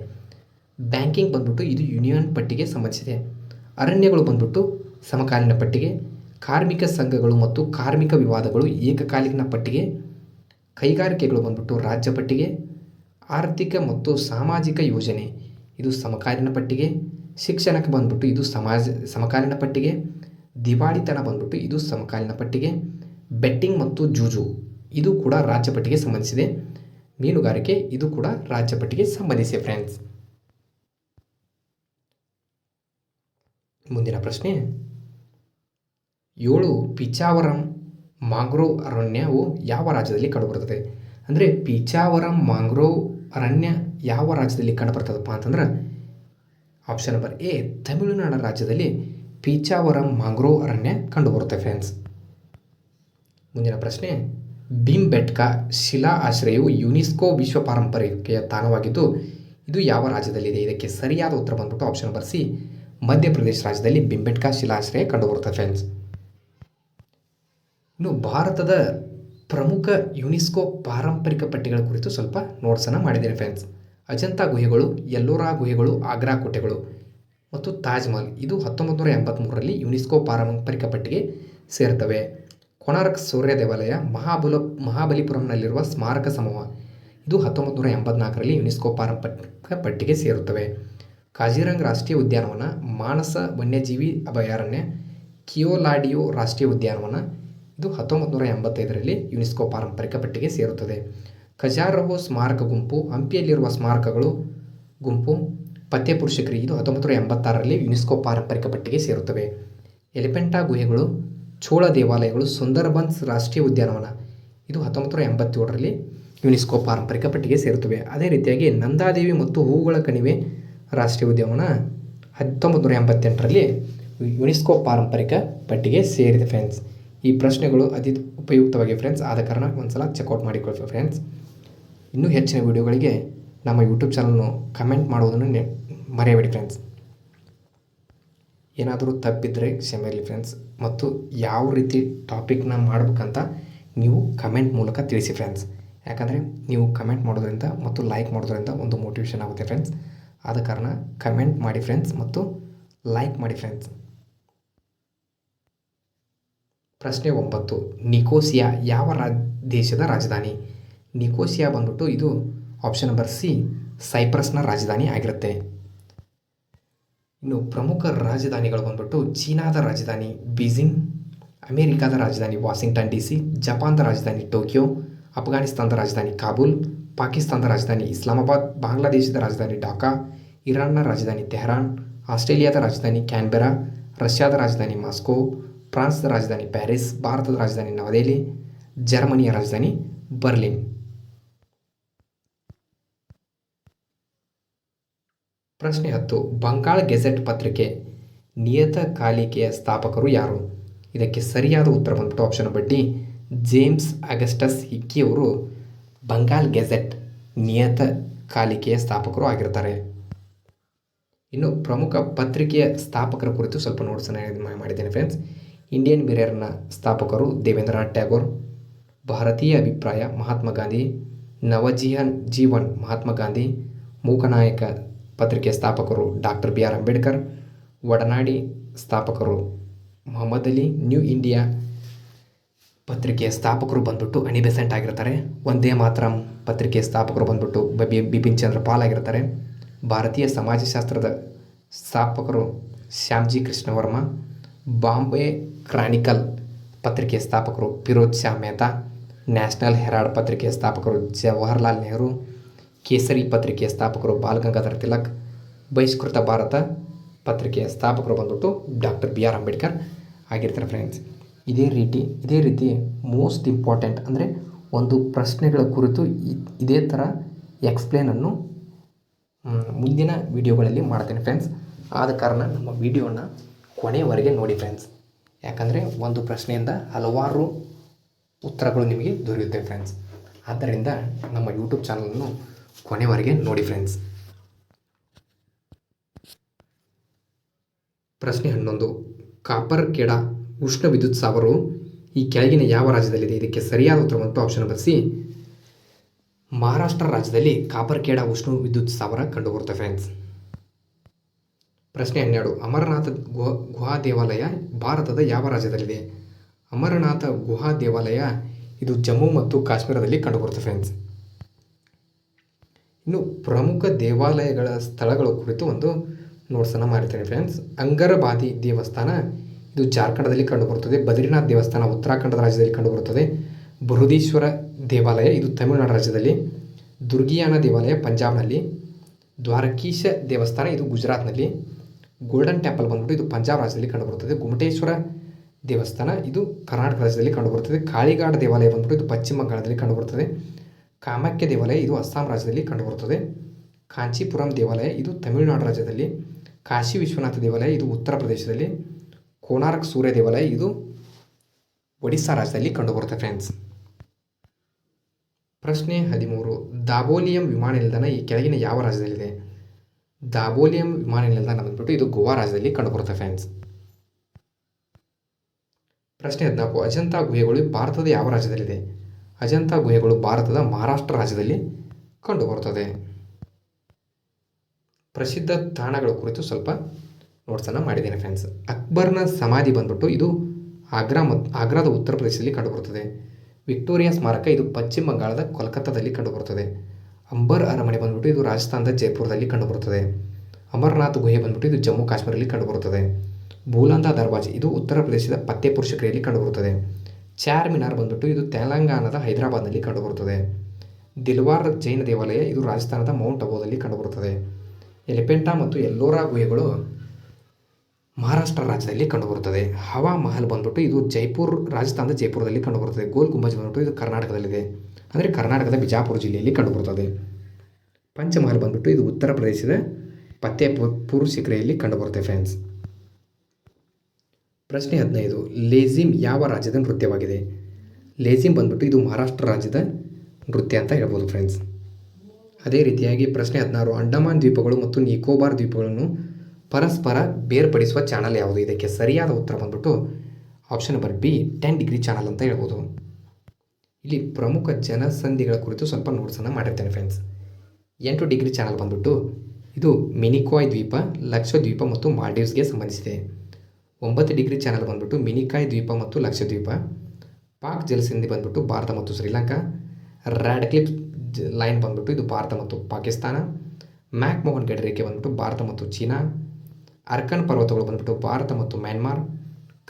ಬ್ಯಾಂಕಿಂಗ್ ಬಂದ್ಬಿಟ್ಟು ಇದು ಯೂನಿಯನ್ ಪಟ್ಟಿಗೆ ಸಂಬಂಧಿಸಿದೆ. ಅರಣ್ಯಗಳು ಬಂದ್ಬಿಟ್ಟು ಸಮಕಾಲೀನ ಪಟ್ಟಿಗೆ, ಕಾರ್ಮಿಕ ಸಂಘಗಳು ಮತ್ತು ಕಾರ್ಮಿಕ ವಿವಾದಗಳು ಏಕಕಾಲೀನ ಪಟ್ಟಿಗೆ, ಕೈಗಾರಿಕೆಗಳು ಬಂದ್ಬಿಟ್ಟು ರಾಜ್ಯ ಪಟ್ಟಿಗೆ, ಆರ್ಥಿಕ ಮತ್ತು ಸಾಮಾಜಿಕ ಯೋಜನೆ ಇದು ಸಮಕಾಲೀನ ಪಟ್ಟಿಗೆ ಶಿಕ್ಷಣಕ್ಕೆ ಬಂದ್ಬಿಟ್ಟು ಇದು ಸಮಾಜ, ಸಮಕಾಲೀನ ಪಟ್ಟಿಗೆ, ದಿವಾಳಿತನ ಬಂದ್ಬಿಟ್ಟು ಇದು ಸಮಕಾಲೀನ ಪಟ್ಟಿಗೆ, ಬೆಟ್ಟಿಂಗ್ ಮತ್ತು ಜೂಜು, ಇದು ಕೂಡ ರಾಜ್ಯ ಪಟ್ಟಿಗೆ ಸಂಬಂಧಿಸಿದೆ. ಮೀನುಗಾರಿಕೆ, ಇದು ಕೂಡ ರಾಜ್ಯ ಪಟ್ಟಿಗೆ ಸಂಬಂಧಿಸಿದೆ ಫ್ರೆಂಡ್ಸ್ ಮುಂದಿನ ಪ್ರಶ್ನೆ, ಏಳು ಪಿಚಾವರಂ ಮಾಂಗ್ರೋವ್ ಅರಣ್ಯವು ಯಾವ ರಾಜ್ಯದಲ್ಲಿ ಕಂಡುಬರುತ್ತದೆ? ಅಂದರೆ ಪಿಚಾವರಂ ಮಾಂಗ್ರೋವ್ ಅರಣ್ಯ ಯಾವ ರಾಜ್ಯದಲ್ಲಿ ಕಂಡುಬರ್ತದಪ್ಪ ಅಂತಂದ್ರೆ ಆಪ್ಷನ್ ನಂಬರ್ ಎ ತಮಿಳುನಾಡು ರಾಜ್ಯದಲ್ಲಿ ಪೀಚಾವರಂ ಮಾಂಗ್ರೋ ಅರಣ್ಯ ಕಂಡುಬರುತ್ತೆ ಫ್ರೆಂಡ್ಸ್ ಮುಂದಿನ ಪ್ರಶ್ನೆ ಭೀಮ್ಬೆಟ್ಕ ಶಿಲಾ ಆಶ್ರಯವು ಯುನೆಸ್ಕೋ ವಿಶ್ವ ಪಾರಂಪರಿಕೆಯ ತಾಣವಾಗಿದ್ದು, ಇದು ಯಾವ ರಾಜ್ಯದಲ್ಲಿದೆ? ಇದಕ್ಕೆ ಸರಿಯಾದ ಉತ್ತರ ಬಂದ್ಬಿಟ್ಟು ಆಪ್ಷನ್ ನಂಬರ್ ಸಿ ಮಧ್ಯಪ್ರದೇಶ ರಾಜ್ಯದಲ್ಲಿ ಬಿಂಬೆಟ್ಕಾ ಶಿಲಾಶ್ರಯ ಕಂಡುಬರುತ್ತೆ ಫ್ರೆಂಡ್ಸ್ ಇನ್ನು ಭಾರತದ ಪ್ರಮುಖ ಯುನೆಸ್ಕೋ ಪಾರಂಪರಿಕ ಪಟ್ಟಿಗಳ ಕುರಿತು ಸ್ವಲ್ಪ ನೋಟ್ಸನ್ನು ಮಾಡಿದ್ದೇನೆ ಫ್ರೆಂಡ್ಸ್ ಅಜಂತಾ ಗುಹೆಗಳು ಎಲ್ಲೋರಾ ಗುಹೆಗಳು, ಆಗ್ರಾ ಕೋಟೆಗಳು ಮತ್ತು ತಾಜ್ ಮಹಲ್ ಇದು ಹತ್ತೊಂಬತ್ತು ನೂರ ಎಂಬತ್ತ್ಮೂರರಲ್ಲಿ ಯುನೆಸ್ಕೋ ಪಾರಂಪರಿಕ ಪಟ್ಟಿಗೆ ಸೇರ್ತವೆ. ಕೊನಾರ್ಕ್ ಸೂರ್ಯ ದೇವಾಲಯ ಮಹಾಬಲ, ಮಹಾಬಲಿಪುರಂನಲ್ಲಿರುವ ಸ್ಮಾರಕ ಸಮೂಹ. ಇದು ಹತ್ತೊಂಬತ್ತು ನೂರ ಎಂಬತ್ನಾಲ್ಕರಲ್ಲಿ ಯುನೆಸ್ಕೋ ಪಾರಂಪರಿಕ ಪಟ್ಟಿಗೆ ಸೇರುತ್ತವೆ. ಕಾಜಿರಂಗ್ ರಾಷ್ಟ್ರೀಯ ಉದ್ಯಾನವನ, ಮಾನಸ ವನ್ಯಜೀವಿ ಅಭಯಾರಣ್ಯ, ಕಿಯೋಲಾಡಿಯೋ ರಾಷ್ಟ್ರೀಯ ಉದ್ಯಾನವನ, ಇದು ಹತ್ತೊಂಬತ್ತು ನೂರ ಎಂಬತ್ತೈದರಲ್ಲಿ ಯುನೆಸ್ಕೋ ಪಾರಂಪರಿಕ ಪಟ್ಟಿಗೆ ಸೇರುತ್ತದೆ. ಖಜಾರಹೋ ಸ್ಮಾರಕ ಗುಂಪು, ಹಂಪಿಯಲ್ಲಿರುವ ಸ್ಮಾರಕಗಳು ಗುಂಪು ಪತ್ತೆ ಪುರುಷಕರಿ ಇದು ಹತ್ತೊಂಬತ್ತು ನೂರ ಎಂಬತ್ತಾರರಲ್ಲಿ ಯುನೆಸ್ಕೋ ಪಾರಂಪರಿಕ ಪಟ್ಟಿಗೆ ಸೇರುತ್ತವೆ. ಎಲಿಫೆಂಟಾ ಗುಹೆಗಳು, ಚೋಳ ದೇವಾಲಯಗಳು, ಸುಂದರಬನ್ಸ್ ರಾಷ್ಟ್ರೀಯ ಉದ್ಯಾನವನ ಇದು ಹತ್ತೊಂಬತ್ತು ನೂರ ಎಂಬತ್ತೇಳರಲ್ಲಿ ಯುನೆಸ್ಕೋ ಪಾರಂಪರಿಕ ಪಟ್ಟಿಗೆ ಸೇರುತ್ತವೆ. ಅದೇ ರೀತಿಯಾಗಿ ನಂದಾದೇವಿ ಮತ್ತು ಹೂವುಗಳ ಕಣಿವೆ ರಾಷ್ಟ್ರೀಯ ಉದ್ಯಾನವನ ಹತ್ತೊಂಬತ್ತು ನೂರ ಎಂಬತ್ತೆಂಟರಲ್ಲಿ ಯುನೆಸ್ಕೋ ಪಾರಂಪರಿಕ ಪಟ್ಟಿಗೆ ಸೇರಿದೆ ಫ್ರೆಂಡ್ಸ್ ಈ ಪ್ರಶ್ನೆಗಳು ಅತಿ ಉಪಯುಕ್ತವಾಗಿವೆ ಫ್ರೆಂಡ್ಸ್ ಆದ ಕಾರಣ ಒಂದು ಸಲ ಚೆಕ್ಔಟ್ ಮಾಡಿಕೊಳ್ಳಿ ಫ್ರೆಂಡ್ಸ್ ಇನ್ನೂ ಹೆಚ್ಚಿನ ವಿಡಿಯೋಗಳಿಗೆ ನಮ್ಮ ಯೂಟ್ಯೂಬ್ ಚಾನಲ್ನು ಕಮೆಂಟ್ ಮಾಡೋದನ್ನು ನೆ ಮರೆಯಬೇಡಿ ಫ್ರೆಂಡ್ಸ್ ಏನಾದರೂ ತಪ್ಪಿದ್ದರೆ ಕ್ಷಮೆ ಇರಲಿ ಫ್ರೆಂಡ್ಸ್ ಮತ್ತು ಯಾವ ರೀತಿ ಟಾಪಿಕ್ನ ಮಾಡಬೇಕಂತ ನೀವು ಕಮೆಂಟ್ ಮೂಲಕ ತಿಳಿಸಿ ಫ್ರೆಂಡ್ಸ್ ಯಾಕಂದರೆ ನೀವು ಕಮೆಂಟ್ ಮಾಡೋದ್ರಿಂದ ಮತ್ತು ಲೈಕ್ ಮಾಡೋದ್ರಿಂದ ಒಂದು ಮೋಟಿವೇಶನ್ ಆಗುತ್ತೆ ಫ್ರೆಂಡ್ಸ್ ಆದ ಕಾರಣ ಕಮೆಂಟ್ ಮಾಡಿ ಫ್ರೆಂಡ್ಸ್ ಮತ್ತು ಲೈಕ್ ಮಾಡಿ ಫ್ರೆಂಡ್ಸ್ ಪ್ರಶ್ನೆ ಒಂಬತ್ತು, ನಿಕೋಸಿಯಾ ಯಾವ ರಾ ದೇಶದ ರಾಜಧಾನಿ? ನಿಕೋಸಿಯಾ ಬಂದ್ಬಿಟ್ಟು ಇದು ಆಪ್ಷನ್ ನಂಬರ್ ಸಿ ಸೈಪ್ರಸ್ನ ರಾಜಧಾನಿ ಆಗಿರುತ್ತೆ. ಇನ್ನು ಪ್ರಮುಖ ರಾಜಧಾನಿಗಳು ಬಂದ್ಬಿಟ್ಟು ಚೀನಾದ ರಾಜಧಾನಿ ಬೀಜಿಂಗ್, ಅಮೇರಿಕಾದ ರಾಜಧಾನಿ ವಾಷಿಂಗ್ಟನ್ ಡಿ ಸಿ ಜಪಾನ್ದ ರಾಜಧಾನಿ ಟೋಕಿಯೋ, ಅಫ್ಘಾನಿಸ್ತಾನದ ರಾಜಧಾನಿ ಕಾಬೂಲ್, ಪಾಕಿಸ್ತಾನದ ರಾಜಧಾನಿ ಇಸ್ಲಾಮಾಬಾದ್, ಬಾಂಗ್ಲಾದೇಶದ ರಾಜಧಾನಿ ಢಾಕಾ, ಇರಾನ್ನ ರಾಜಧಾನಿ ತೆಹರಾನ್, ಆಸ್ಟ್ರೇಲಿಯಾದ ರಾಜಧಾನಿ ಕ್ಯಾನ್ಬೆರಾ, ರಷ್ಯಾದ ರಾಜಧಾನಿ ಮಾಸ್ಕೋ, ಫ್ರಾನ್ಸ್ದ ರಾಜಧಾನಿ ಪ್ಯಾರಿಸ್, ಭಾರತದ ರಾಜಧಾನಿ ನವದೆಹಲಿ, ಜರ್ಮನಿಯ ರಾಜಧಾನಿ ಬರ್ಲಿನ್. ಪ್ರಶ್ನೆ ಹತ್ತು. ಬಂಗಾಳ ಗೆಜೆಟ್ ಪತ್ರಿಕೆ ನಿಯತಕಾಲಿಕೆಯ ಸ್ಥಾಪಕರು ಯಾರು? ಇದಕ್ಕೆ ಸರಿಯಾದ ಉತ್ತರ ಬಂದ್ಬಿಟ್ಟು ಆಪ್ಷನ್ ಡಿ ಜೇಮ್ಸ್ ಅಗಸ್ಟಸ್ ಹಿಕ್ಕಿಯವರು ಬಂಗಾಲ್ ಗೆಜೆಟ್ ನಿಯತಕಾಲಿಕೆಯ ಸ್ಥಾಪಕರು ಆಗಿರ್ತಾರೆ. ಇನ್ನು ಪ್ರಮುಖ ಪತ್ರಿಕೆಯ ಸ್ಥಾಪಕರ ಕುರಿತು ಸ್ವಲ್ಪ ನೋಟ್ಸ್ ಮಾಡಿದ್ದೇನೆ ಫ್ರೆಂಡ್ಸ್ ಇಂಡಿಯನ್ ಮಿರರ್ನ ಸ್ಥಾಪಕರು ದೇವೇಂದ್ರನಾಥ್ ಟ್ಯಾಗೋರ್, ಭಾರತೀಯ ಅಭಿಪ್ರಾಯ ಮಹಾತ್ಮ ಗಾಂಧಿ, ನವಜೀವನ್, ಜೀವನ್ ಮಹಾತ್ಮ ಗಾಂಧಿ ಮೂಕನಾಯಕ ಪತ್ರಿಕೆಯ ಸ್ಥಾಪಕರು ಡಾಕ್ಟರ್ ಬಿ ಆರ್ ಅಂಬೇಡ್ಕರ್, ಒಡನಾಡಿ ಸ್ಥಾಪಕರು ಮೊಹಮ್ಮದ್ ಅಲಿ, ನ್ಯೂ ಇಂಡಿಯಾ ಪತ್ರಿಕೆಯ ಸ್ಥಾಪಕರು ಬಂದ್ಬಿಟ್ಟು ಅಣಿಬೆಸೆಂಟ್ ಆಗಿರ್ತಾರೆ. ಒಂದೇ ಮಾತರಂ ಪತ್ರಿಕೆಯ ಸ್ಥಾಪಕರು ಬಂದ್ಬಿಟ್ಟು ಬಿ ಬಿಪಿನ್ ಚಂದ್ರ ಪಾಲ್ ಆಗಿರ್ತಾರೆ. ಭಾರತೀಯ ಸಮಾಜಶಾಸ್ತ್ರದ ಸ್ಥಾಪಕರು ಶ್ಯಾಮ್ಜಿ ಕೃಷ್ಣ ವರ್ಮ ಬಾಂಬೆ ಕ್ರಾನಿಕಲ್ ಪತ್ರಿಕೆಯ ಸ್ಥಾಪಕರು ಫಿರೋಜ್ ಶಾ ಮೆಹ್ತಾ, ನ್ಯಾಷನಲ್ ಹೆರಾಲ್ಡ್ ಪತ್ರಿಕೆಯ ಸ್ಥಾಪಕರು ಜವಾಹರ್ಲಾಲ್ ನೆಹರು ಕೇಸರಿ ಪತ್ರಿಕೆಯ ಸ್ಥಾಪಕರು ಬಾಲಗಂಗಾಧರ ತಿಲಕ್, ಬಹಿಷ್ಕೃತ ಭಾರತ ಪತ್ರಿಕೆಯ ಸ್ಥಾಪಕರು ಬಂದ್ಬಿಟ್ಟು ಡಾಕ್ಟರ್ ಬಿ ಆರ್ ಅಂಬೇಡ್ಕರ್ ಆಗಿರ್ತಾರೆ ಫ್ರೆಂಡ್ಸ್ ಇದೇ ರೀತಿ ಇದೇ ರೀತಿ ಮೋಸ್ಟ್ ಇಂಪಾರ್ಟೆಂಟ್ ಅಂದರೆ ಒಂದು ಪ್ರಶ್ನೆಗಳ ಕುರಿತು ಇದೇ ಥರ ಎಕ್ಸ್ಪ್ಲೇನನ್ನು ಮುಂದಿನ ವಿಡಿಯೋಗಳಲ್ಲಿ ಮಾಡ್ತೇನೆ ಫ್ರೆಂಡ್ಸ್ ಆದ ಕಾರಣ ನಮ್ಮ ವಿಡಿಯೋನ ಕೊನೆಯವರೆಗೆ ನೋಡಿ ಫ್ರೆಂಡ್ಸ್ ಯಾಕಂದರೆ ಒಂದು ಪ್ರಶ್ನೆಯಿಂದ ಹಲವಾರು ಉತ್ತರಗಳು ನಿಮಗೆ ದೊರೆಯುತ್ತೆ ಫ್ರೆಂಡ್ಸ್ ಆದ್ದರಿಂದ ನಮ್ಮ ಯೂಟ್ಯೂಬ್ ಚಾನಲನ್ನು ಕೊನೆವರೆಗೆ ನೋಡಿ ಫ್ರೆಂಡ್ಸ್ ಪ್ರಶ್ನೆ ಹನ್ನೊಂದು. ಕಾಪರ್ ಕೆಡ ಉಷ್ಣ ವಿದ್ಯುತ್ ಸಾವರು ಈ ಕೆಳಗಿನ ಯಾವ ರಾಜ್ಯದಲ್ಲಿದೆ? ಇದಕ್ಕೆ ಸರಿಯಾದ ಉತ್ತರ ಮತ್ತು ಆಪ್ಷನ್ ನಂಬರ್ ಮಹಾರಾಷ್ಟ್ರ ರಾಜ್ಯದಲ್ಲಿ ಕಾಪರ್ ಕೇಡ ಉಷ್ಣ ವಿದ್ಯುತ್ ಸ್ಥಾವರ ಕಂಡುಬರುತ್ತೆ ಫ್ರೆಂಡ್ಸ್ ಪ್ರಶ್ನೆ ಹನ್ನೆರಡು. ಅಮರನಾಥ ಗುಹಾ ಗುಹಾ ದೇವಾಲಯ ಭಾರತದ ಯಾವ ರಾಜ್ಯದಲ್ಲಿದೆ? ಅಮರನಾಥ ಗುಹಾ ದೇವಾಲಯ ಇದು ಜಮ್ಮು ಮತ್ತು ಕಾಶ್ಮೀರದಲ್ಲಿ ಕಂಡುಬರುತ್ತೆ ಫ್ರೆಂಡ್ಸ್ ಇನ್ನು ಪ್ರಮುಖ ದೇವಾಲಯಗಳ ಸ್ಥಳಗಳ ಕುರಿತು ಒಂದು ನೋಟ್ಸನ್ನು ಮಾಡಿರ್ತೇನೆ ಫ್ರೆಂಡ್ಸ್ ಅಂಗರಬಾದಿ ದೇವಸ್ಥಾನ, ಇದು ಜಾರ್ಖಂಡದಲ್ಲಿ ಕಂಡುಬರುತ್ತದೆ. ಬದ್ರಿನಾಥ್ ದೇವಸ್ಥಾನ ಉತ್ತರಾಖಂಡ ರಾಜ್ಯದಲ್ಲಿ ಕಂಡುಬರುತ್ತದೆ. ಬೃಹದೀಶ್ವರ ದೇವಾಲಯ, ಇದು ತಮಿಳುನಾಡು ರಾಜ್ಯದಲ್ಲಿ. ದುರ್ಗಿಯಾನ ದೇವಾಲಯ, ಪಂಜಾಬ್ನಲ್ಲಿ. ದ್ವಾರಕೀಶ ದೇವಸ್ಥಾನ, ಇದು ಗುಜರಾತ್ನಲ್ಲಿ. ಗೋಲ್ಡನ್ ಟೆಂಪಲ್ ಬಂದ್ಬಿಟ್ಟು ಇದು ಪಂಜಾಬ್ ರಾಜ್ಯದಲ್ಲಿ ಕಂಡುಬರುತ್ತದೆ. ಗುಮಟೇಶ್ವರ ದೇವಸ್ಥಾನ, ಇದು ಕರ್ನಾಟಕ ರಾಜ್ಯದಲ್ಲಿ ಕಂಡುಬರುತ್ತದೆ. ಕಾಳಿಗಾಡ ದೇವಾಲಯ ಬಂದ್ಬಿಟ್ಟು ಇದು ಪಶ್ಚಿಮ ಬಂಗಾಳದಲ್ಲಿ ಕಂಡುಬರುತ್ತದೆ. ಕಾಮಾಖ್ಯ ದೇವಾಲಯ ಇದು ಅಸ್ಸಾಂ ರಾಜ್ಯದಲ್ಲಿ ಕಂಡುಬರುತ್ತದೆ. ಕಾಂಚೀಪುರಂ ದೇವಾಲಯ ಇದು ತಮಿಳುನಾಡು ರಾಜ್ಯದಲ್ಲಿ. ಕಾಶಿ ವಿಶ್ವನಾಥ ದೇವಾಲಯ ಇದು ಉತ್ತರ ಪ್ರದೇಶದಲ್ಲಿ. ಕೋನಾರ್ಕ್ ಸೂರ್ಯ ದೇವಾಲಯ ಇದು ಒಡಿಸ್ಸಾ ರಾಜ್ಯದಲ್ಲಿ ಕಂಡುಬರುತ್ತೆ ಫ್ರೆಂಡ್ಸ್ ಪ್ರಶ್ನೆ ಹದಿಮೂರು. ದಾಬೋಲಿಯಂ ವಿಮಾನ ನಿಲ್ದಾಣ ಈ ಕೆಳಗಿನ ಯಾವ ರಾಜ್ಯದಲ್ಲಿದೆ? ದಾಬೋಲಿಯಂ ವಿಮಾನ ನಿಲ್ದಾಣ ಬಂದ್ಬಿಟ್ಟು ಇದು ಗೋವಾ ರಾಜ್ಯದಲ್ಲಿ ಕಂಡುಬರುತ್ತೆ ಫ್ರೆಂಡ್ಸ್ ಪ್ರಶ್ನೆ ಹದಿನಾಲ್ಕು. ಅಜಂತಾ ಗುಹೆಗಳು ಭಾರತದ ಯಾವ ರಾಜ್ಯದಲ್ಲಿದೆ? ಅಜಂತಾ ಗುಹೆಗಳು ಭಾರತದ ಮಹಾರಾಷ್ಟ್ರ ರಾಜ್ಯದಲ್ಲಿ ಕಂಡುಬರುತ್ತದೆ. ಪ್ರಸಿದ್ಧ ತಾಣಗಳ ಕುರಿತು ಸ್ವಲ್ಪ ನೋಟ್ಸನ್ನು ಮಾಡಿದ್ದೇನೆ ಫ್ರೆಂಡ್ಸ್ ಅಕ್ಬರ್ನ ಸಮಾಧಿ ಬಂದ್ಬಿಟ್ಟು ಇದು ಆಗ್ರಾ ಮತ್ತು ಆಗ್ರಾದ ಉತ್ತರ ಪ್ರದೇಶದಲ್ಲಿ ಕಂಡುಬರುತ್ತದೆ. ವಿಕ್ಟೋರಿಯಾ ಸ್ಮಾರಕ ಇದು ಪಶ್ಚಿಮ ಬಂಗಾಳದ ಕೋಲ್ಕತ್ತಾದಲ್ಲಿ ಕಂಡುಬರುತ್ತದೆ. ಅಂಬರ್ ಅರಮನೆ ಬಂದ್ಬಿಟ್ಟು ಇದು ರಾಜಸ್ಥಾನದ ಜೈಪುರದಲ್ಲಿ ಕಂಡುಬರುತ್ತದೆ. ಅಮರನಾಥ್ ಗುಹೆ ಬಂದ್ಬಿಟ್ಟು ಇದು ಜಮ್ಮು ಕಾಶ್ಮೀರದಲ್ಲಿ ಕಂಡುಬರುತ್ತದೆ. ಬೂಲಾಂದ ದರ್ವಾಜ್ ಇದು ಉತ್ತರ ಪ್ರದೇಶದ ಪತ್ತೆ ಪುರುಷಕ್ರಿಯೆಯಲ್ಲಿ ಕಂಡುಬರುತ್ತದೆ. ಚಾರ್ ಮಿನಾರ್ ಬಂದ್ಬಿಟ್ಟು ಇದು ತೆಲಂಗಾಣದ ಹೈದರಾಬಾದ್ನಲ್ಲಿ ಕಂಡುಬರುತ್ತದೆ. ದಿಲ್ವಾರ್ ಜೈನ ದೇವಾಲಯ ಇದು ರಾಜಸ್ಥಾನದ ಮೌಂಟ್ ಅಬೋದಲ್ಲಿ ಕಂಡುಬರುತ್ತದೆ. ಎಲಿಫೆಂಟಾ ಮತ್ತು ಎಲ್ಲೋರಾ ಗುಹೆಗಳು ಮಹಾರಾಷ್ಟ್ರ ರಾಜ್ಯದಲ್ಲಿ ಕಂಡುಬರುತ್ತದೆ. ಹವಾ ಮಹಲ್ ಬಂದ್ಬಿಟ್ಟು ಇದು ಜೈಪುರ್, ರಾಜಸ್ಥಾನದ ಜೈಪುರದಲ್ಲಿ ಕಂಡುಬರುತ್ತದೆ. ಗೋಲ್ ಗುಂಬಜ್ ಬಂದ್ಬಿಟ್ಟು ಇದು ಕರ್ನಾಟಕದಲ್ಲಿದೆ. ಅಂದರೆ ಕರ್ನಾಟಕದ ಬಿಜಾಪುರ ಜಿಲ್ಲೆಯಲ್ಲಿ ಕಂಡುಬರುತ್ತದೆ. ಪಂಚಮಹಲ್ ಬಂದ್ಬಿಟ್ಟು ಇದು ಉತ್ತರ ಪ್ರದೇಶದ ಫತ್ತೇಪುರ್ ಸಿಕ್ರೆಯಲ್ಲಿ ಕಂಡುಬರುತ್ತೆ ಫ್ರೆಂಡ್ಸ್ ಪ್ರಶ್ನೆ ಹದಿನೈದು. ಲೇಝಿಮ್ ಯಾವ ರಾಜ್ಯದ ನೃತ್ಯವಾಗಿದೆ? ಲೇಝಿಮ್ ಬಂದ್ಬಿಟ್ಟು ಇದು ಮಹಾರಾಷ್ಟ್ರ ರಾಜ್ಯದ ನೃತ್ಯ ಅಂತ ಹೇಳ್ಬೋದು ಫ್ರೆಂಡ್ಸ್ ಅದೇ ರೀತಿಯಾಗಿ ಪ್ರಶ್ನೆ ಹದಿನಾರು. ಅಂಡಮಾನ್ ದ್ವೀಪಗಳು ಮತ್ತು ನಿಕೋಬಾರ್ ದ್ವೀಪಗಳನ್ನು ಪರಸ್ಪರ ಬೇರ್ಪಡಿಸುವ ಚಾನಲ್ ಯಾವುದು? ಇದಕ್ಕೆ ಸರಿಯಾದ ಉತ್ತರ ಬಂದ್ಬಿಟ್ಟು option number B ten degree channel ಅಂತ ಹೇಳ್ಬೋದು. ಇಲ್ಲಿ ಪ್ರಮುಖ ಜನಸಂಧಿಗಳ ಕುರಿತು ಸ್ವಲ್ಪ ನೋಟ್ಸನ್ನು ಮಾಡಿರ್ತೇನೆ ಫ್ರೆಂಡ್ಸ್ ಎಂಟು ಡಿಗ್ರಿ ಚಾನಲ್ ಬಂದ್ಬಿಟ್ಟು ಇದು ಮಿನಿಕೋಯ್ ದ್ವೀಪ, ಲಕ್ಷದ್ವೀಪ ಮತ್ತು ಮಾಲ್ಡೀವ್ಸ್ಗೆ ಸಂಬಂಧಿಸಿದೆ. ಒಂಬತ್ತು ಡಿಗ್ರಿ ಚಾನಲ್ ಬಂದ್ಬಿಟ್ಟು ಮಿನಿಕಾಯ್ ದ್ವೀಪ ಮತ್ತು ಲಕ್ಷದ್ವೀಪ, ಪಾಕ್ ಜಲಸಂಧಿ ಬಂದ್ಬಿಟ್ಟು ಭಾರತ ಮತ್ತು ಶ್ರೀಲಂಕಾ, ರ್ಯಾಡ್ ಕ್ಲಿಪ್ ಲೈನ್ ಬಂದ್ಬಿಟ್ಟು ಇದು ಭಾರತ ಮತ್ತು ಪಾಕಿಸ್ತಾನ, ಮ್ಯಾಕ್ ಮೋಹನ್ ಬಂದ್ಬಿಟ್ಟು ಭಾರತ ಮತ್ತು ಚೀನಾ, ಅರ್ಕನ್ ಪರ್ವತಗಳು ಬಂದ್ಬಿಟ್ಟು ಭಾರತ ಮತ್ತು ಮ್ಯಾನ್ಮಾರ್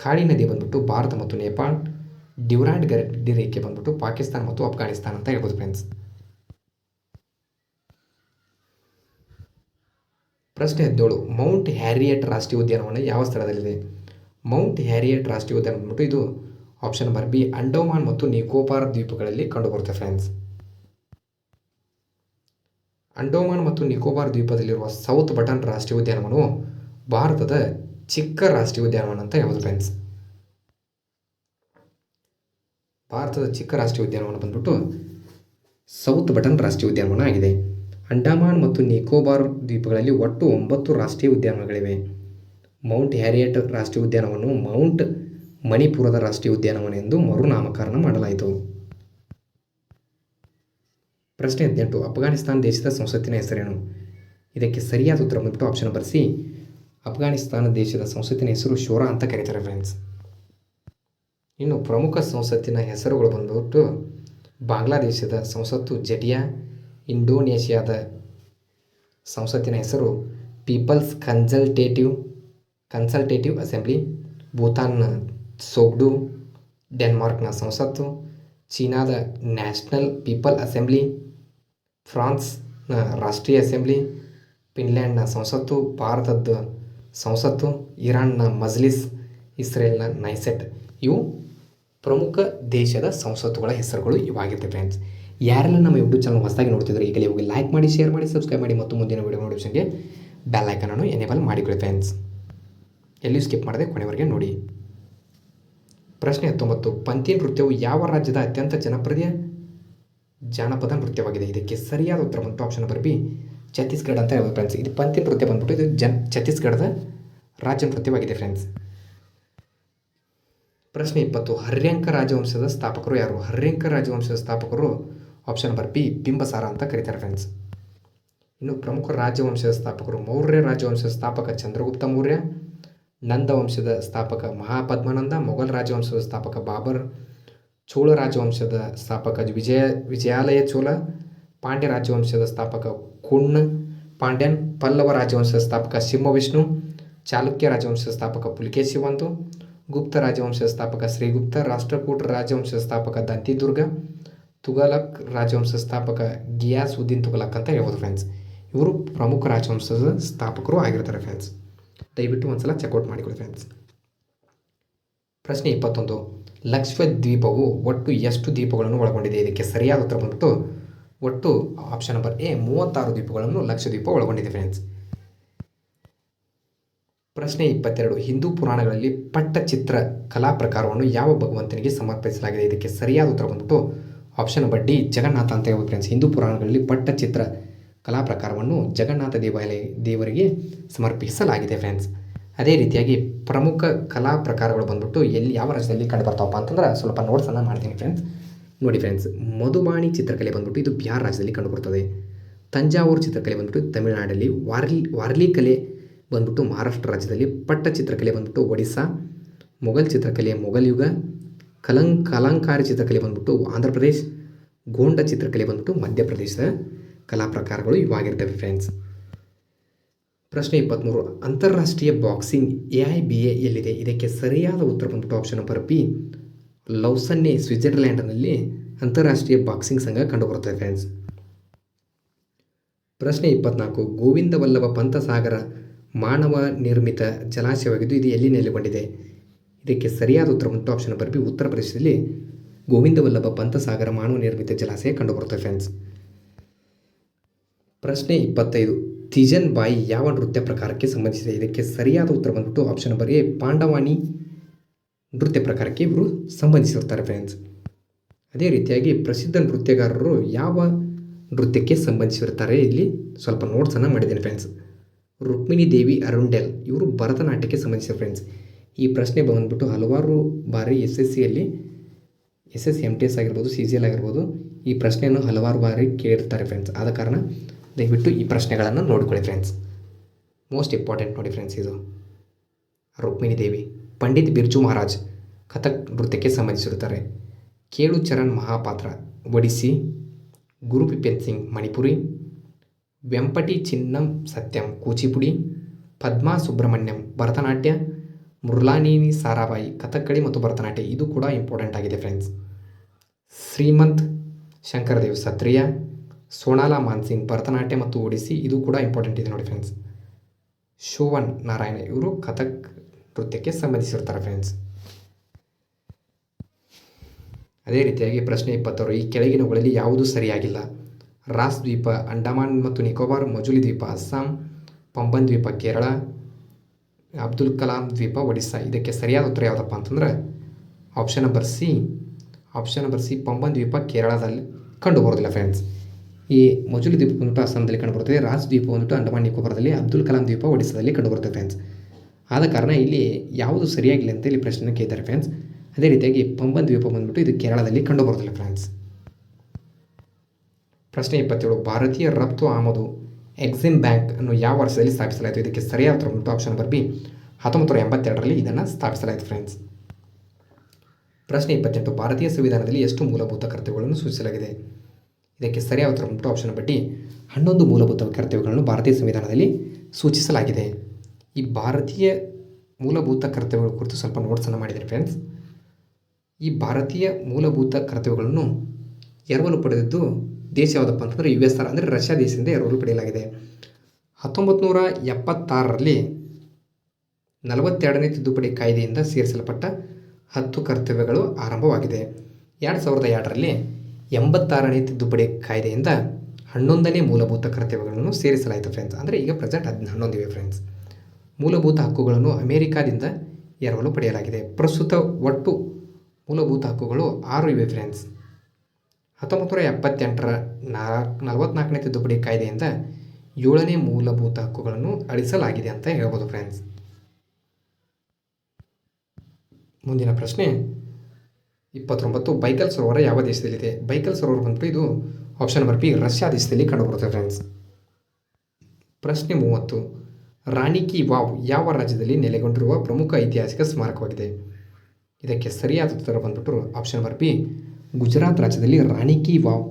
ಖಾಡಿ ನದಿ ಬಂದ್ಬಿಟ್ಟು ಭಾರತ ಮತ್ತು ನೇಪಾಳ್, ಡ್ಯೂರಾಂಡ್ ಗಡಿ ರೇಖೆ ಬಂದ್ಬಿಟ್ಟು ಪಾಕಿಸ್ತಾನ ಮತ್ತು ಅಫ್ಘಾನಿಸ್ತಾನ ಅಂತ ಹೇಳ್ಬೋದು ಫ್ರೆಂಡ್ಸ್ ಪ್ರಶ್ನೆ ಹದಿನೇಳು, ಮೌಂಟ್ ಹ್ಯಾರಿಯಟ್ ರಾಷ್ಟ್ರೀಯ ಉದ್ಯಾನವನ ಯಾವ ಸ್ಥಳದಲ್ಲಿದೆ? ಮೌಂಟ್ ಹ್ಯಾರಿಯಟ್ ರಾಷ್ಟ್ರೀಯ ಉದ್ಯಾನ ಬಂದ್ಬಿಟ್ಟು ಇದು ಆಪ್ಷನ್ ನಂಬರ್ ಬಿ ಅಂಡೋಮಾನ್ ಮತ್ತು ನಿಕೋಬಾರ್ ದ್ವೀಪಗಳಲ್ಲಿ ಕಂಡುಬರುತ್ತೆ ಫ್ರೆಂಡ್ಸ್ ಅಂಡೋಮಾನ್ ಮತ್ತು ನಿಕೋಬಾರ್ ದ್ವೀಪದಲ್ಲಿರುವ ಸೌತ್ ಬಟನ್ ರಾಷ್ಟ್ರೀಯ ಉದ್ಯಾನವನವು ಭಾರತದ ಚಿಕ್ಕ ರಾಷ್ಟ್ರೀಯ ಉದ್ಯಾನವನ ಅಂತ ಹೇಳ್ಬೋದು ಫ್ರೆಂಡ್ಸ್ ಭಾರತದ ಚಿಕ್ಕ ರಾಷ್ಟ್ರೀಯ ಉದ್ಯಾನವನ ಬಂದ್ಬಿಟ್ಟು ಸೌತ್ ಬಟನ್ ರಾಷ್ಟ್ರೀಯ ಉದ್ಯಾನವನ ಆಗಿದೆ. ಅಂಡಮಾನ್ ಮತ್ತು ನಿಕೋಬಾರ್ ದ್ವೀಪಗಳಲ್ಲಿ ಒಟ್ಟು ಒಂಬತ್ತು ರಾಷ್ಟ್ರೀಯ ಉದ್ಯಾನವನಗಳಿವೆ ಮೌಂಟ್ ಹ್ಯಾರಿಯಟ್ ರಾಷ್ಟ್ರೀಯ ಉದ್ಯಾನವನ್ನು ಮೌಂಟ್ ಮಣಿಪುರದ ರಾಷ್ಟ್ರೀಯ ಉದ್ಯಾನವನ ಎಂದು ಮರುನಾಮಕರಣ ಮಾಡಲಾಯಿತು. ಪ್ರಶ್ನೆ ಹದಿನೆಂಟು, ಅಫ್ಘಾನಿಸ್ತಾನ ದೇಶದ ಸಂಸತ್ತಿನ ಹೆಸರೇನು? ಇದಕ್ಕೆ ಸರಿಯಾದ ಉತ್ತರ ಬಂದ್ಬಿಟ್ಟು ಆಪ್ಷನ್ ನಂಬರ್ ಅಫ್ಘಾನಿಸ್ತಾನ ದೇಶದ ಸಂಸತ್ತಿನ ಹೆಸರು ಶೋರಾ ಅಂತ ಕರೀತಾರೆ ಫ್ರೆಂಡ್ಸ್ ಇನ್ನು ಪ್ರಮುಖ ಸಂಸತ್ತಿನ ಹೆಸರುಗಳು ಬಂದ್ಬಿಟ್ಟು ಬಾಂಗ್ಲಾದೇಶದ ಸಂಸತ್ತು ಜಟಿಯಾ, ಇಂಡೋನೇಷ್ಯಾದ ಸಂಸತ್ತಿನ ಹೆಸರು ಪೀಪಲ್ಸ್ ಕನ್ಸಲ್ಟೇಟಿವ್ ಕನ್ಸಲ್ಟೇಟಿವ್ ಅಸೆಂಬ್ಲಿ ಭೂತಾನ್ನ ಸೋಗ್ಡು ಡೆನ್ಮಾರ್ಕ್ನ ಸಂಸತ್ತು ಚೀನಾದ ನ್ಯಾಷನಲ್ ಪೀಪಲ್ ಅಸೆಂಬ್ಲಿ ಫ್ರಾನ್ಸ್ನ ರಾಷ್ಟ್ರೀಯ ಅಸೆಂಬ್ಲಿ ಫಿನ್ಲ್ಯಾಂಡ್ನ ಸಂಸತ್ತು ಭಾರತದ ಸಂಸತ್ತು ಇರಾನ್ನ ಮಜ್ಲಿಸ್ ಇಸ್ರೇಲ್ನ ನೈಸೆಟ್ ಇವು ಪ್ರಮುಖ ದೇಶದ ಸಂಸತ್ತುಗಳ ಹೆಸರುಗಳು ಇವಾಗಿರುತ್ತೆ ಫ್ರೆಂಡ್ಸ್ ಯಾರೆಲ್ಲ ನಮ್ಮ ಯೂಟ್ಯೂಬ್ ಚಾನಲ್ ಹೊಸದಾಗಿ ನೋಡ್ತಿದ್ರು ಈಗಲೇ ಹೋಗಿ ಲೈಕ್ ಮಾಡಿ ಶೇರ್ ಮಾಡಿ ಸಬ್ಸ್ಕ್ರೈಬ್ ಮಾಡಿ ಮತ್ತು ಮುಂದಿನ ವೀಡಿಯೋ ನೋಟಿಫಿಕೇಷನ್ಗೆ ಬೆಲ್ ಐಕನನ್ನು ಎನೇಬಲ್ ಮಾಡಿಕೊಳ್ಳಿ ಫ್ರೆಂಡ್ಸ್ ಎಲ್ಲಿಯೂ ಸ್ಕಿಪ್ ಮಾಡದೆ ಕೊನೆವರೆಗೆ ನೋಡಿ. ಪ್ರಶ್ನೆ ಹತ್ತೊಂಬತ್ತು, ಪಂಥಿ ನೃತ್ಯವು ಯಾವ ರಾಜ್ಯದ ಅತ್ಯಂತ ಜನಪ್ರಿಯ? ಜಾನಪದ ನೃತ್ಯವಾಗಿದೆ. ಇದಕ್ಕೆ ಸರಿಯಾದ ಉತ್ತರ ಮತ್ತು ಆಪ್ಷನ್ ನಂಬರ್ ಬಿ ಛತ್ತೀಸ್ಗಢ ಅಂತ ಹೇಳ್ಬೋದು ಫ್ರೆಂಡ್ಸ್ ಇದು ಪಂಥಿ ನೃತ್ಯ ಬಂದ್ಬಿಟ್ಟು ಇದು ಜನ್, ಛತ್ತೀಸ್ಗಢದ ರಾಜ್ಯ ನೃತ್ಯವಾಗಿದೆ ಫ್ರೆಂಡ್ಸ್ ಪ್ರಶ್ನೆ ಇಪ್ಪತ್ತು, ಹರ್ಯಂಕ ರಾಜವಂಶದ ಸ್ಥಾಪಕರು ಯಾರು? ಹರ್ಯಂಕ ರಾಜವಂಶದ ಸ್ಥಾಪಕರು ಆಪ್ಷನ್ ನಂಬರ್ ಬಿ ಬಿಂಬಸಾರ ಅಂತ ಕರೀತಾರೆ ಫ್ರೆಂಡ್ಸ್ ಇನ್ನು ಪ್ರಮುಖ ರಾಜವಂಶದ ಸ್ಥಾಪಕರು ಮೌರ್ಯ ರಾಜವಂಶದ ಸ್ಥಾಪಕ ಚಂದ್ರಗುಪ್ತ ಮೌರ್ಯ ನಂದ ವಂಶದ ಸ್ಥಾಪಕ ಮಹಾಪದ್ಮನಂದ, ಮೊಘಲ್ ರಾಜವಂಶದ ಸ್ಥಾಪಕ ಬಾಬರ್, ಚೋಳ ರಾಜವಂಶದ ಸ್ಥಾಪಕ ವಿಜಯ, ವಿಜಯಾಲಯ ಚೋಳ, ಪಾಂಡ್ಯ ರಾಜವಂಶದ ಸ್ಥಾಪಕ ಕುಣ್ಣ ಪಾಂಡ್ಯನ್, ಪಲ್ಲವ ರಾಜವಂಶದ ಸ್ಥಾಪಕ ಸಿಂಹವಿಷ್ಣು, ಚಾಲುಕ್ಯ ರಾಜವಂಶದ ಸ್ಥಾಪಕ ಪುಲಿಕೇಶಿವಂತು ಗುಪ್ತ ರಾಜವಂಶದ ಸ್ಥಾಪಕ ಶ್ರೀಗುಪ್ತ, ರಾಷ್ಟ್ರಕೂಟ ರಾಜವಂಶದ ಸ್ಥಾಪಕ ದಂತಿದುರ್ಗ, ತುಘಲಕ್ ರಾಜವಂಶದ ಸ್ಥಾಪಕ ಗಿಯಾಸ್ ಉದ್ದೀನ್ ತುಘಲಕ್ ಅಂತ ಹೇಳ್ಬೋದು ಫ್ರೆಂಡ್ಸ್ ಇವರು ಪ್ರಮುಖ ರಾಜವಂಶದ ಸ್ಥಾಪಕರು ಆಗಿರ್ತಾರೆ ಫ್ರೆಂಡ್ಸ್ ದಯವಿಟ್ಟು ಒಂದ್ಸಲ ಚೆಕ್ಔಟ್ ಮಾಡಿಕೊಳ್ಳಿ ಫ್ರೆಂಡ್ಸ್ ಪ್ರಶ್ನೆ ಇಪ್ಪತ್ತೊಂದು. ಲಕ್ಷದ್ವೀಪವು ಒಟ್ಟು ಎಷ್ಟು ದ್ವೀಪಗಳನ್ನು ಒಳಗೊಂಡಿದೆ? ಇದಕ್ಕೆ ಸರಿಯಾದ ಉತ್ತರ ಬಂದ್ಬಿಟ್ಟು ಒಟ್ಟು ಆಪ್ಷನ್ ನಂಬರ್ ಎ ಮೂವತ್ತಾರು ದ್ವೀಪಗಳನ್ನು ಲಕ್ಷದ್ವೀಪ ಒಳಗೊಂಡಿದೆ ಫ್ರೆಂಡ್ಸ್ ಪ್ರಶ್ನೆ ಇಪ್ಪತ್ತೆರಡು. ಹಿಂದೂ ಪುರಾಣಗಳಲ್ಲಿ ಪಟ್ಟಚಿತ್ರ ಕಲಾ ಪ್ರಕಾರವನ್ನು ಯಾವ ಭಗವಂತನಿಗೆ ಸಮರ್ಪಿಸಲಾಗಿದೆ? ಇದಕ್ಕೆ ಸರಿಯಾದ ಉತ್ತರ ಬಂದ್ಬಿಟ್ಟು ಆಪ್ಷನ್ ನಂಬರ್ ಡಿ ಜಗನ್ನಾಥ ಅಂತ ಹೇಳ್ಬೋದು ಫ್ರೆಂಡ್ಸ್ ಹಿಂದೂ ಪುರಾಣಗಳಲ್ಲಿ ಪಟ್ಟಚಿತ್ರ ಕಲಾ ಪ್ರಕಾರವನ್ನು ಜಗನ್ನಾಥ ದೇವಾಲಯ ದೇವರಿಗೆ ಸಮರ್ಪಿಸಲಾಗಿದೆ ಫ್ರೆಂಡ್ಸ್ ಅದೇ ರೀತಿಯಾಗಿ ಪ್ರಮುಖ ಕಲಾ ಪ್ರಕಾರಗಳು ಬಂದ್ಬಿಟ್ಟು ಎಲ್ಲಿ ಯಾವ ರಾಜ್ಯದಲ್ಲಿ ಕಂಡುಬರ್ತಾವಪ್ಪ ಅಂತಂದ್ರೆ ಸ್ವಲ್ಪ ನೋಟ್ಸನ್ನು ಮಾಡ್ತೀನಿ ಫ್ರೆಂಡ್ಸ್ ನೋಡಿ ಫ್ರೆಂಡ್ಸ್ ಮಧುಬಾಣಿ ಚಿತ್ರಕಲೆ ಬಂದ್ಬಿಟ್ಟು ಇದು ಬಿಹಾರ್ ರಾಜ್ಯದಲ್ಲಿ ಕಂಡುಬರ್ತದೆ ತಂಜಾವೂರು ಚಿತ್ರಕಲೆ ಬಂದ್ಬಿಟ್ಟು ತಮಿಳುನಾಡಲ್ಲಿ, ವಾರ್ಲಿ ವಾರ್ಲಿ ಕಲೆ ಬಂದ್ಬಿಟ್ಟು ಮಹಾರಾಷ್ಟ್ರ ರಾಜ್ಯದಲ್ಲಿ, ಪಟ್ಟ ಚಿತ್ರಕಲೆ ಬಂದ್ಬಿಟ್ಟು ಒಡಿಸ್ಸಾ, ಮೊಘಲ್ ಚಿತ್ರಕಲೆ ಮೊಘಲ್ ಯುಗ, ಕಲಂ, ಕಲಂಕಾರಿ ಚಿತ್ರಕಲೆ ಬಂದ್ಬಿಟ್ಟು ಆಂಧ್ರ ಪ್ರದೇಶ್, ಗೋಂಡ ಚಿತ್ರಕಲೆ ಬಂದ್ಬಿಟ್ಟು ಮಧ್ಯಪ್ರದೇಶದ ಕಲಾ ಪ್ರಕಾರಗಳು ಇವಾಗಿರ್ತವೆ ಫ್ರೆಂಡ್ಸ್ ಪ್ರಶ್ನೆ ಇಪ್ಪತ್ತ್ಮೂರು ಅಂತಾರಾಷ್ಟ್ರೀಯ boxing A I B A ಎಲ್ಲಿದೆ? ಇದಕ್ಕೆ ಸರಿಯಾದ ಉತ್ತರ ಬಂದ್ಬಿಟ್ಟು ಆಪ್ಷನ್ ನಂಬರ್ ಬಿ ಲೌಸನ್ನೆ ಸ್ವಿಟ್ಜರ್ಲ್ಯಾಂಡ್ನಲ್ಲಿ ಅಂತಾರಾಷ್ಟ್ರೀಯ ಬಾಕ್ಸಿಂಗ್ ಸಂಘ ಕಂಡುಬರುತ್ತದೆ ಫ್ರೆಂಡ್ಸ್ ಪ್ರಶ್ನೆ ಇಪ್ಪತ್ನಾಲ್ಕು ಗೋವಿಂದ ವಲ್ಲಭ ಪಂಥಸಾಗರ ಮಾನವ ನಿರ್ಮಿತ ಜಲಾಶಯವಾಗಿದ್ದು ಇದು ಎಲ್ಲಿ ನೆಲೆಗೊಂಡಿದೆ? ಇದಕ್ಕೆ ಸರಿಯಾದ ಉತ್ತರ ಬಂತು ಆಪ್ಷನ್ ನಂಬರ್ ಬಿ ಉತ್ತರ ಪ್ರದೇಶದಲ್ಲಿ ಗೋವಿಂದ ವಲ್ಲಭ ಪಂಥಸಾಗರ ಮಾನವ ನಿರ್ಮಿತ ಜಲಾಶಯ ಕಂಡುಬರುತ್ತದೆ ಫ್ರೆಂಡ್ಸ್ ಪ್ರಶ್ನೆ ಇಪ್ಪತ್ತೈದು. ತಿಜನ್ ಬಾಯಿ ಯಾವ ನೃತ್ಯ ಪ್ರಕಾರಕ್ಕೆ ಸಂಬಂಧಿಸಿದೆ? ಇದಕ್ಕೆ ಸರಿಯಾದ ಉತ್ತರ ಬಂದ್ಬಿಟ್ಟು ಆಪ್ಷನ್ ನಂಬರ್ ಎ ಪಾಂಡವಾನಿ ನೃತ್ಯ ಪ್ರಕಾರಕ್ಕೆ ಇವರು ಸಂಬಂಧಿಸಿರ್ತಾರೆ ಫ್ರೆಂಡ್ಸ್ ಅದೇ ರೀತಿಯಾಗಿ ಪ್ರಸಿದ್ಧ ನೃತ್ಯಗಾರರು ಯಾವ ನೃತ್ಯಕ್ಕೆ ಸಂಬಂಧಿಸಿರ್ತಾರೆ ಇಲ್ಲಿ ಸ್ವಲ್ಪ ನೋಟ್ಸನ್ನು ಮಾಡಿದ್ದೇನೆ ಫ್ರೆಂಡ್ಸ್ ರುಕ್ಮಿಣಿ ದೇವಿ ಅರುಂಡೆಲ್ ಇವರು ಭರತನಾಟ್ಯಕ್ಕೆ ಸಂಬಂಧಿಸಿದ ಫ್ರೆಂಡ್ಸ್ ಈ ಪ್ರಶ್ನೆ ಬಂದ್ಬಿಟ್ಟು ಹಲವಾರು ಬಾರಿ ಎಸ್ ಎಸ್ ಸಿಯಲ್ಲಿ S S M T S ಆಗಿರ್ಬೋದು ಸಿ ಜಿ ಎಲ್ ಆಗಿರ್ಬೋದು ಈ ಪ್ರಶ್ನೆಯನ್ನು ಹಲವಾರು ಬಾರಿ ಕೇಳಿರ್ತಾರೆ ಫ್ರೆಂಡ್ಸ್ ಆದ ಕಾರಣ ದಯವಿಟ್ಟು ಈ ಪ್ರಶ್ನೆಗಳನ್ನು ನೋಡಿಕೊಳ್ಳಿ ಫ್ರೆಂಡ್ಸ್ ಮೋಸ್ಟ್ ಇಂಪಾರ್ಟೆಂಟ್ ನೋಡಿ ಫ್ರೆಂಡ್ಸ್ ಇದು. ರುಕ್ಮಿಣಿ ದೇವಿ, ಪಂಡಿತ್ ಬಿರ್ಜು ಮಹಾರಾಜ್ ಕಥಕ್ ನೃತ್ಯಕ್ಕೆ ಸಂಬಂಧಿಸಿರುತ್ತಾರೆ. ಕೇಳು ಚರಣ್ ಮಹಾಪಾತ್ರ, ಒಡಿಸಿ, ಗುರು ಬಿಪಿನ್ ಸಿಂಗ್, ಮಣಿಪುರಿ ವೆಂಪಟಿ ಚಿನ್ನಂ ಸತ್ಯಂ, ಕೂಚಿಪುಡಿ, ಪದ್ಮಾ ಸುಬ್ರಹ್ಮಣ್ಯಂ, ಭರತನಾಟ್ಯ ಮುರ್ಲಾನಿನಿ ಸಾರಾಬಾಯಿ ಕಥಕ್ಕಳಿ ಮತ್ತು ಭರತನಾಟ್ಯ, ಇದು ಕೂಡ ಇಂಪಾರ್ಟೆಂಟ್ ಆಗಿದೆ ಫ್ರೆಂಡ್ಸ್ ಶ್ರೀಮಂತ್ ಶಂಕರದೇವ್ ಸತ್ರಿಯ ಸೋನಾಲಾ ಮಾನ್ಸಿಂಗ್, ಭರತನಾಟ್ಯ ಮತ್ತು ಒಡಿಸಿ ಇದು ಕೂಡ ಇಂಪಾರ್ಟೆಂಟ್ ಇದೆ ನೋಡಿ ಫ್ರೆಂಡ್ಸ್ ಶೋವನ್ ನಾರಾಯಣ ಇವರು ಕಥಕ್ ನೃತ್ಯಕ್ಕೆ ಸಂಬಂಧಿಸಿರ್ತಾರೆ ಫ್ರೆಂಡ್ಸ್ ಅದೇ ರೀತಿಯಾಗಿ ಪ್ರಶ್ನೆ ಇಪ್ಪತ್ತಾರು, ಈ ಕೆಳಗಿನವುಗಳಲ್ಲಿ ಯಾವುದು ಸರಿಯಾಗಿಲ್ಲ? ರಾಸ್ ದ್ವೀಪ, ಅಂಡಮಾನ್ ಮತ್ತು ನಿಕೋಬಾರ್ ಮಜುಲಿ ದ್ವೀಪ, ಅಸ್ಸಾಂ, ಪಂಬನ್ ದ್ವೀಪ, ಕೇರಳ, ಅಬ್ದುಲ್ ಕಲಾಂ ದ್ವೀಪ, ಒಡಿಸ್ಸಾ. ಇದಕ್ಕೆ ಸರಿಯಾದ ಉತ್ತರ ಯಾವುದಪ್ಪ ಅಂತಂದ್ರೆ option number C option number C Pamban ದ್ವೀಪ ಕೇರಳದಲ್ಲಿ ಕಂಡು ಬರೋದಿಲ್ಲ ಫ್ರೆಂಡ್ಸ್ ಈ ಮಜುಲಿ ದ್ವೀಪ ಬಂದ್ಬಿಟ್ಟು ಅಸ್ಸಾಂದಲ್ಲಿ ಕಂಡುಬರುತ್ತದೆ ರಾಜ್ ದ್ವೀಪ ಬಂದ್ಬಿಟ್ಟು ಅಂಡಮಾನ್ ನಿಕೋಬಾರದಲ್ಲಿ, ಅಬ್ದುಲ್ ಕಲಾಂ ದ್ವೀಪ ಒಡಿಸ್ಸಾದಲ್ಲಿ ಕಂಡುಬರುತ್ತೆ ಫ್ರೆಂಡ್ಸ್ ಆದ ಕಾರಣ ಇಲ್ಲಿ ಯಾವುದು ಸರಿಯಾಗಿಲ್ಲ ಅಂತ ಇಲ್ಲಿ ಪ್ರಶ್ನೆ ಕೇಳ್ತಾರೆ ಫ್ರೆಂಡ್ಸ್ ಅದೇ ರೀತಿಯಾಗಿ ಪಂಬನ್ ದ್ವೀಪ ಬಂದ್ಬಿಟ್ಟು ಇದು ಕೇರಳದಲ್ಲಿ ಕಂಡುಬರೋದಿಲ್ಲ ಫ್ರೆಂಡ್ಸ್ ಪ್ರಶ್ನೆ ಇಪ್ಪತ್ತೇಳು, ಭಾರತೀಯ ರಫ್ತು ಆಮದು ಎಕ್ಸಿಮ್ ಬ್ಯಾಂಕ್ ಅನ್ನು ಯಾವ ವರ್ಷದಲ್ಲಿ ಸ್ಥಾಪಿಸಲಾಯಿತು? ಇದಕ್ಕೆ ಸರಿಯಾದ ಬಂದ್ಬಿಟ್ಟು ಆಪ್ಷನ್ ನಂಬರ್ ಬಿ ಹತ್ತೊಂಬತ್ತು ನೂರ ಎಂಬತ್ತೆರಡರಲ್ಲಿ ಇದನ್ನು ಸ್ಥಾಪಿಸಲಾಯಿತು ಫ್ರೆಂಡ್ಸ್ ಪ್ರಶ್ನೆ ಇಪ್ಪತ್ತೆಂಟು, ಭಾರತೀಯ ಸಂವಿಧಾನದಲ್ಲಿ ಎಷ್ಟು ಮೂಲಭೂತ ಕರ್ತವ್ಯಗಳನ್ನು ಸೂಚಿಸಲಾಗಿದೆ? ಇದಕ್ಕೆ ಸರಿಯಾದ ಉತ್ತರ ಬಂದ್ಬಿಟ್ಟು ಆಪ್ಷನ್ ಬಡ್ಡಿ ಹನ್ನೊಂದು ಮೂಲಭೂತ ಕರ್ತವ್ಯಗಳನ್ನು ಭಾರತೀಯ ಸಂವಿಧಾನದಲ್ಲಿ ಸೂಚಿಸಲಾಗಿದೆ. ಈ ಭಾರತೀಯ ಮೂಲಭೂತ ಕರ್ತವ್ಯಗಳ ಕುರಿತು ಸ್ವಲ್ಪ ನೋಟ್ಸನ್ನು ಮಾಡಿದ್ದೀನಿ ಫ್ರೆಂಡ್ಸ್ ಈ ಭಾರತೀಯ ಮೂಲಭೂತ ಕರ್ತವ್ಯಗಳನ್ನು ಎರವಲು ಪಡೆದಿದ್ದು ದೇಶ ಯಾವುದಪ್ಪ ಅಂತಂದರೆ ಯು ಎಸ್ ಆರ್ ಅಂದರೆ ರಷ್ಯಾ ದೇಶದಿಂದ ಎರವಲು ಪಡೆಯಲಾಗಿದೆ. ಹತ್ತೊಂಬತ್ತು ನೂರ ಎಪ್ಪತ್ತಾರರಲ್ಲಿ ನಲವತ್ತೆರಡನೇ ತಿದ್ದುಪಡಿ ಕಾಯ್ದೆಯಿಂದ ಸೇರಿಸಲ್ಪಟ್ಟ ಹತ್ತು ಕರ್ತವ್ಯಗಳು ಆರಂಭವಾಗಿದೆ. ಎರಡು ಸಾವಿರದ ಎರಡರಲ್ಲಿ ಎಂಬತ್ತಾರನೇ ತಿದ್ದುಪಡಿ ಕಾಯ್ದೆಯಿಂದ ಹನ್ನೊಂದನೇ ಮೂಲಭೂತ ಕರ್ತವ್ಯಗಳನ್ನು ಸೇರಿಸಲಾಯಿತು ಫ್ರೆಂಡ್ಸ್ ಅಂದರೆ ಈಗ ಪ್ರೆಸೆಂಟ್ ಹದ್ ಹನ್ನೊಂದಿವೆ ಫ್ರೆಂಡ್ಸ್ ಮೂಲಭೂತ ಹಕ್ಕುಗಳನ್ನು ಅಮೇರಿಕಾದಿಂದ ಎರವಲು ಪಡೆಯಲಾಗಿದೆ. ಪ್ರಸ್ತುತ ಒಟ್ಟು ಮೂಲಭೂತ ಹಕ್ಕುಗಳು ಆರು ಇವೆ ಫ್ರೆಂಡ್ಸ್ ಹತ್ತೊಂಬತ್ತು ನೂರ ಎಪ್ಪತ್ತೆಂಟರ ನಾಲ್ಕು ನಲವತ್ನಾಲ್ಕನೇ ತಿದ್ದುಪಡಿ ಕಾಯ್ದೆಯಿಂದ ಏಳನೇ ಮೂಲಭೂತ ಹಕ್ಕುಗಳನ್ನು ಅಳಿಸಲಾಗಿದೆ ಅಂತ ಹೇಳ್ಬೋದು ಫ್ರೆಂಡ್ಸ್ ಮುಂದಿನ ಪ್ರಶ್ನೆ ಇಪ್ಪತ್ತೊಂಬತ್ತು ಬೈಕಲ್ ಸರೋವರ ಯಾವ ದೇಶದಲ್ಲಿದೆ? ಬೈಕಲ್ ಸರೋವರ ಬಂದ್ಬಿಟ್ಟು ಇದು ಆಪ್ಷನ್ ನಂಬರ್ ಬಿ ರಷ್ಯಾ ದೇಶದಲ್ಲಿ ಕಂಡುಬರುತ್ತೆ ಫ್ರೆಂಡ್ಸ್ ಪ್ರಶ್ನೆ ಮೂವತ್ತು. ರಾಣಿ ಕಿ ವಾವ್ ಯಾವ ರಾಜ್ಯದಲ್ಲಿ ನೆಲೆಗೊಂಡಿರುವ ಪ್ರಮುಖ ಐತಿಹಾಸಿಕ ಸ್ಮಾರಕವಾಗಿದೆ? ಇದಕ್ಕೆ ಸರಿಯಾದ ಉತ್ತರ ಬಂದ್ಬಿಟ್ಟು ಆಪ್ಷನ್ ನಂಬರ್ ಬಿ ಗುಜರಾತ್ ರಾಜ್ಯದಲ್ಲಿ ರಾಣಿ ಕಿ ವಾವ್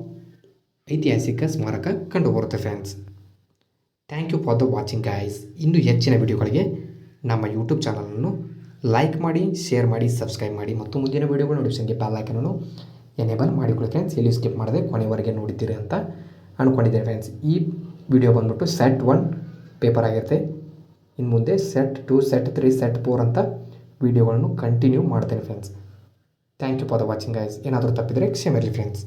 ಐತಿಹಾಸಿಕ ಸ್ಮಾರಕ ಕಂಡುಬರುತ್ತೆ friends thank you for the watching guys ಇನ್ನು ಹೆಚ್ಚಿನ ವಿಡಿಯೋಗಳಿಗೆ ನಮ್ಮ ಯೂಟ್ಯೂಬ್ ಚಾನಲನ್ನು ಲೈಕ್ ಮಾಡಿ ಶೇರ್ ಮಾಡಿ ಸಬ್ಸ್ಕ್ರೈಬ್ ಮಾಡಿ ಮತ್ತು ಮುಂದಿನ ವಿಡಿಯೋಗಳ ನೋಟಿಫಿಕೇಷನ್ಗೆ ಬೆಲ್ ಐಕನನ್ನು ಎನೇಬಲ್ ಮಾಡಿಕೊಳ್ಳಿ ಫ್ರೆಂಡ್ಸ್ ಎಲ್ಲಿ ಸ್ಕಿಪ್ ಮಾಡದೆ ಕೊನೆವರೆಗೆ ನೋಡಿದ್ದೀರಿ ಅಂತ ಅಂದ್ಕೊಂಡಿದ್ದೇನೆ ಫ್ರೆಂಡ್ಸ್ ಈ ವಿಡಿಯೋ ಬಂದ್ಬಿಟ್ಟು ಸೆಟ್ ಒನ್ ಪೇಪರ್ ಆಗಿರುತ್ತೆ. ಇನ್ನು ಮುಂದೆ set two set three set four ಅಂತ ವಿಡಿಯೋಗಳನ್ನು ಕಂಟಿನ್ಯೂ ಮಾಡ್ತೇನೆ friends thank you for the watching guys ಏನಾದರೂ ತಪ್ಪಿದರೆ ಕ್ಷಮೆ ಇರಲಿ ಫ್ರೆಂಡ್ಸ್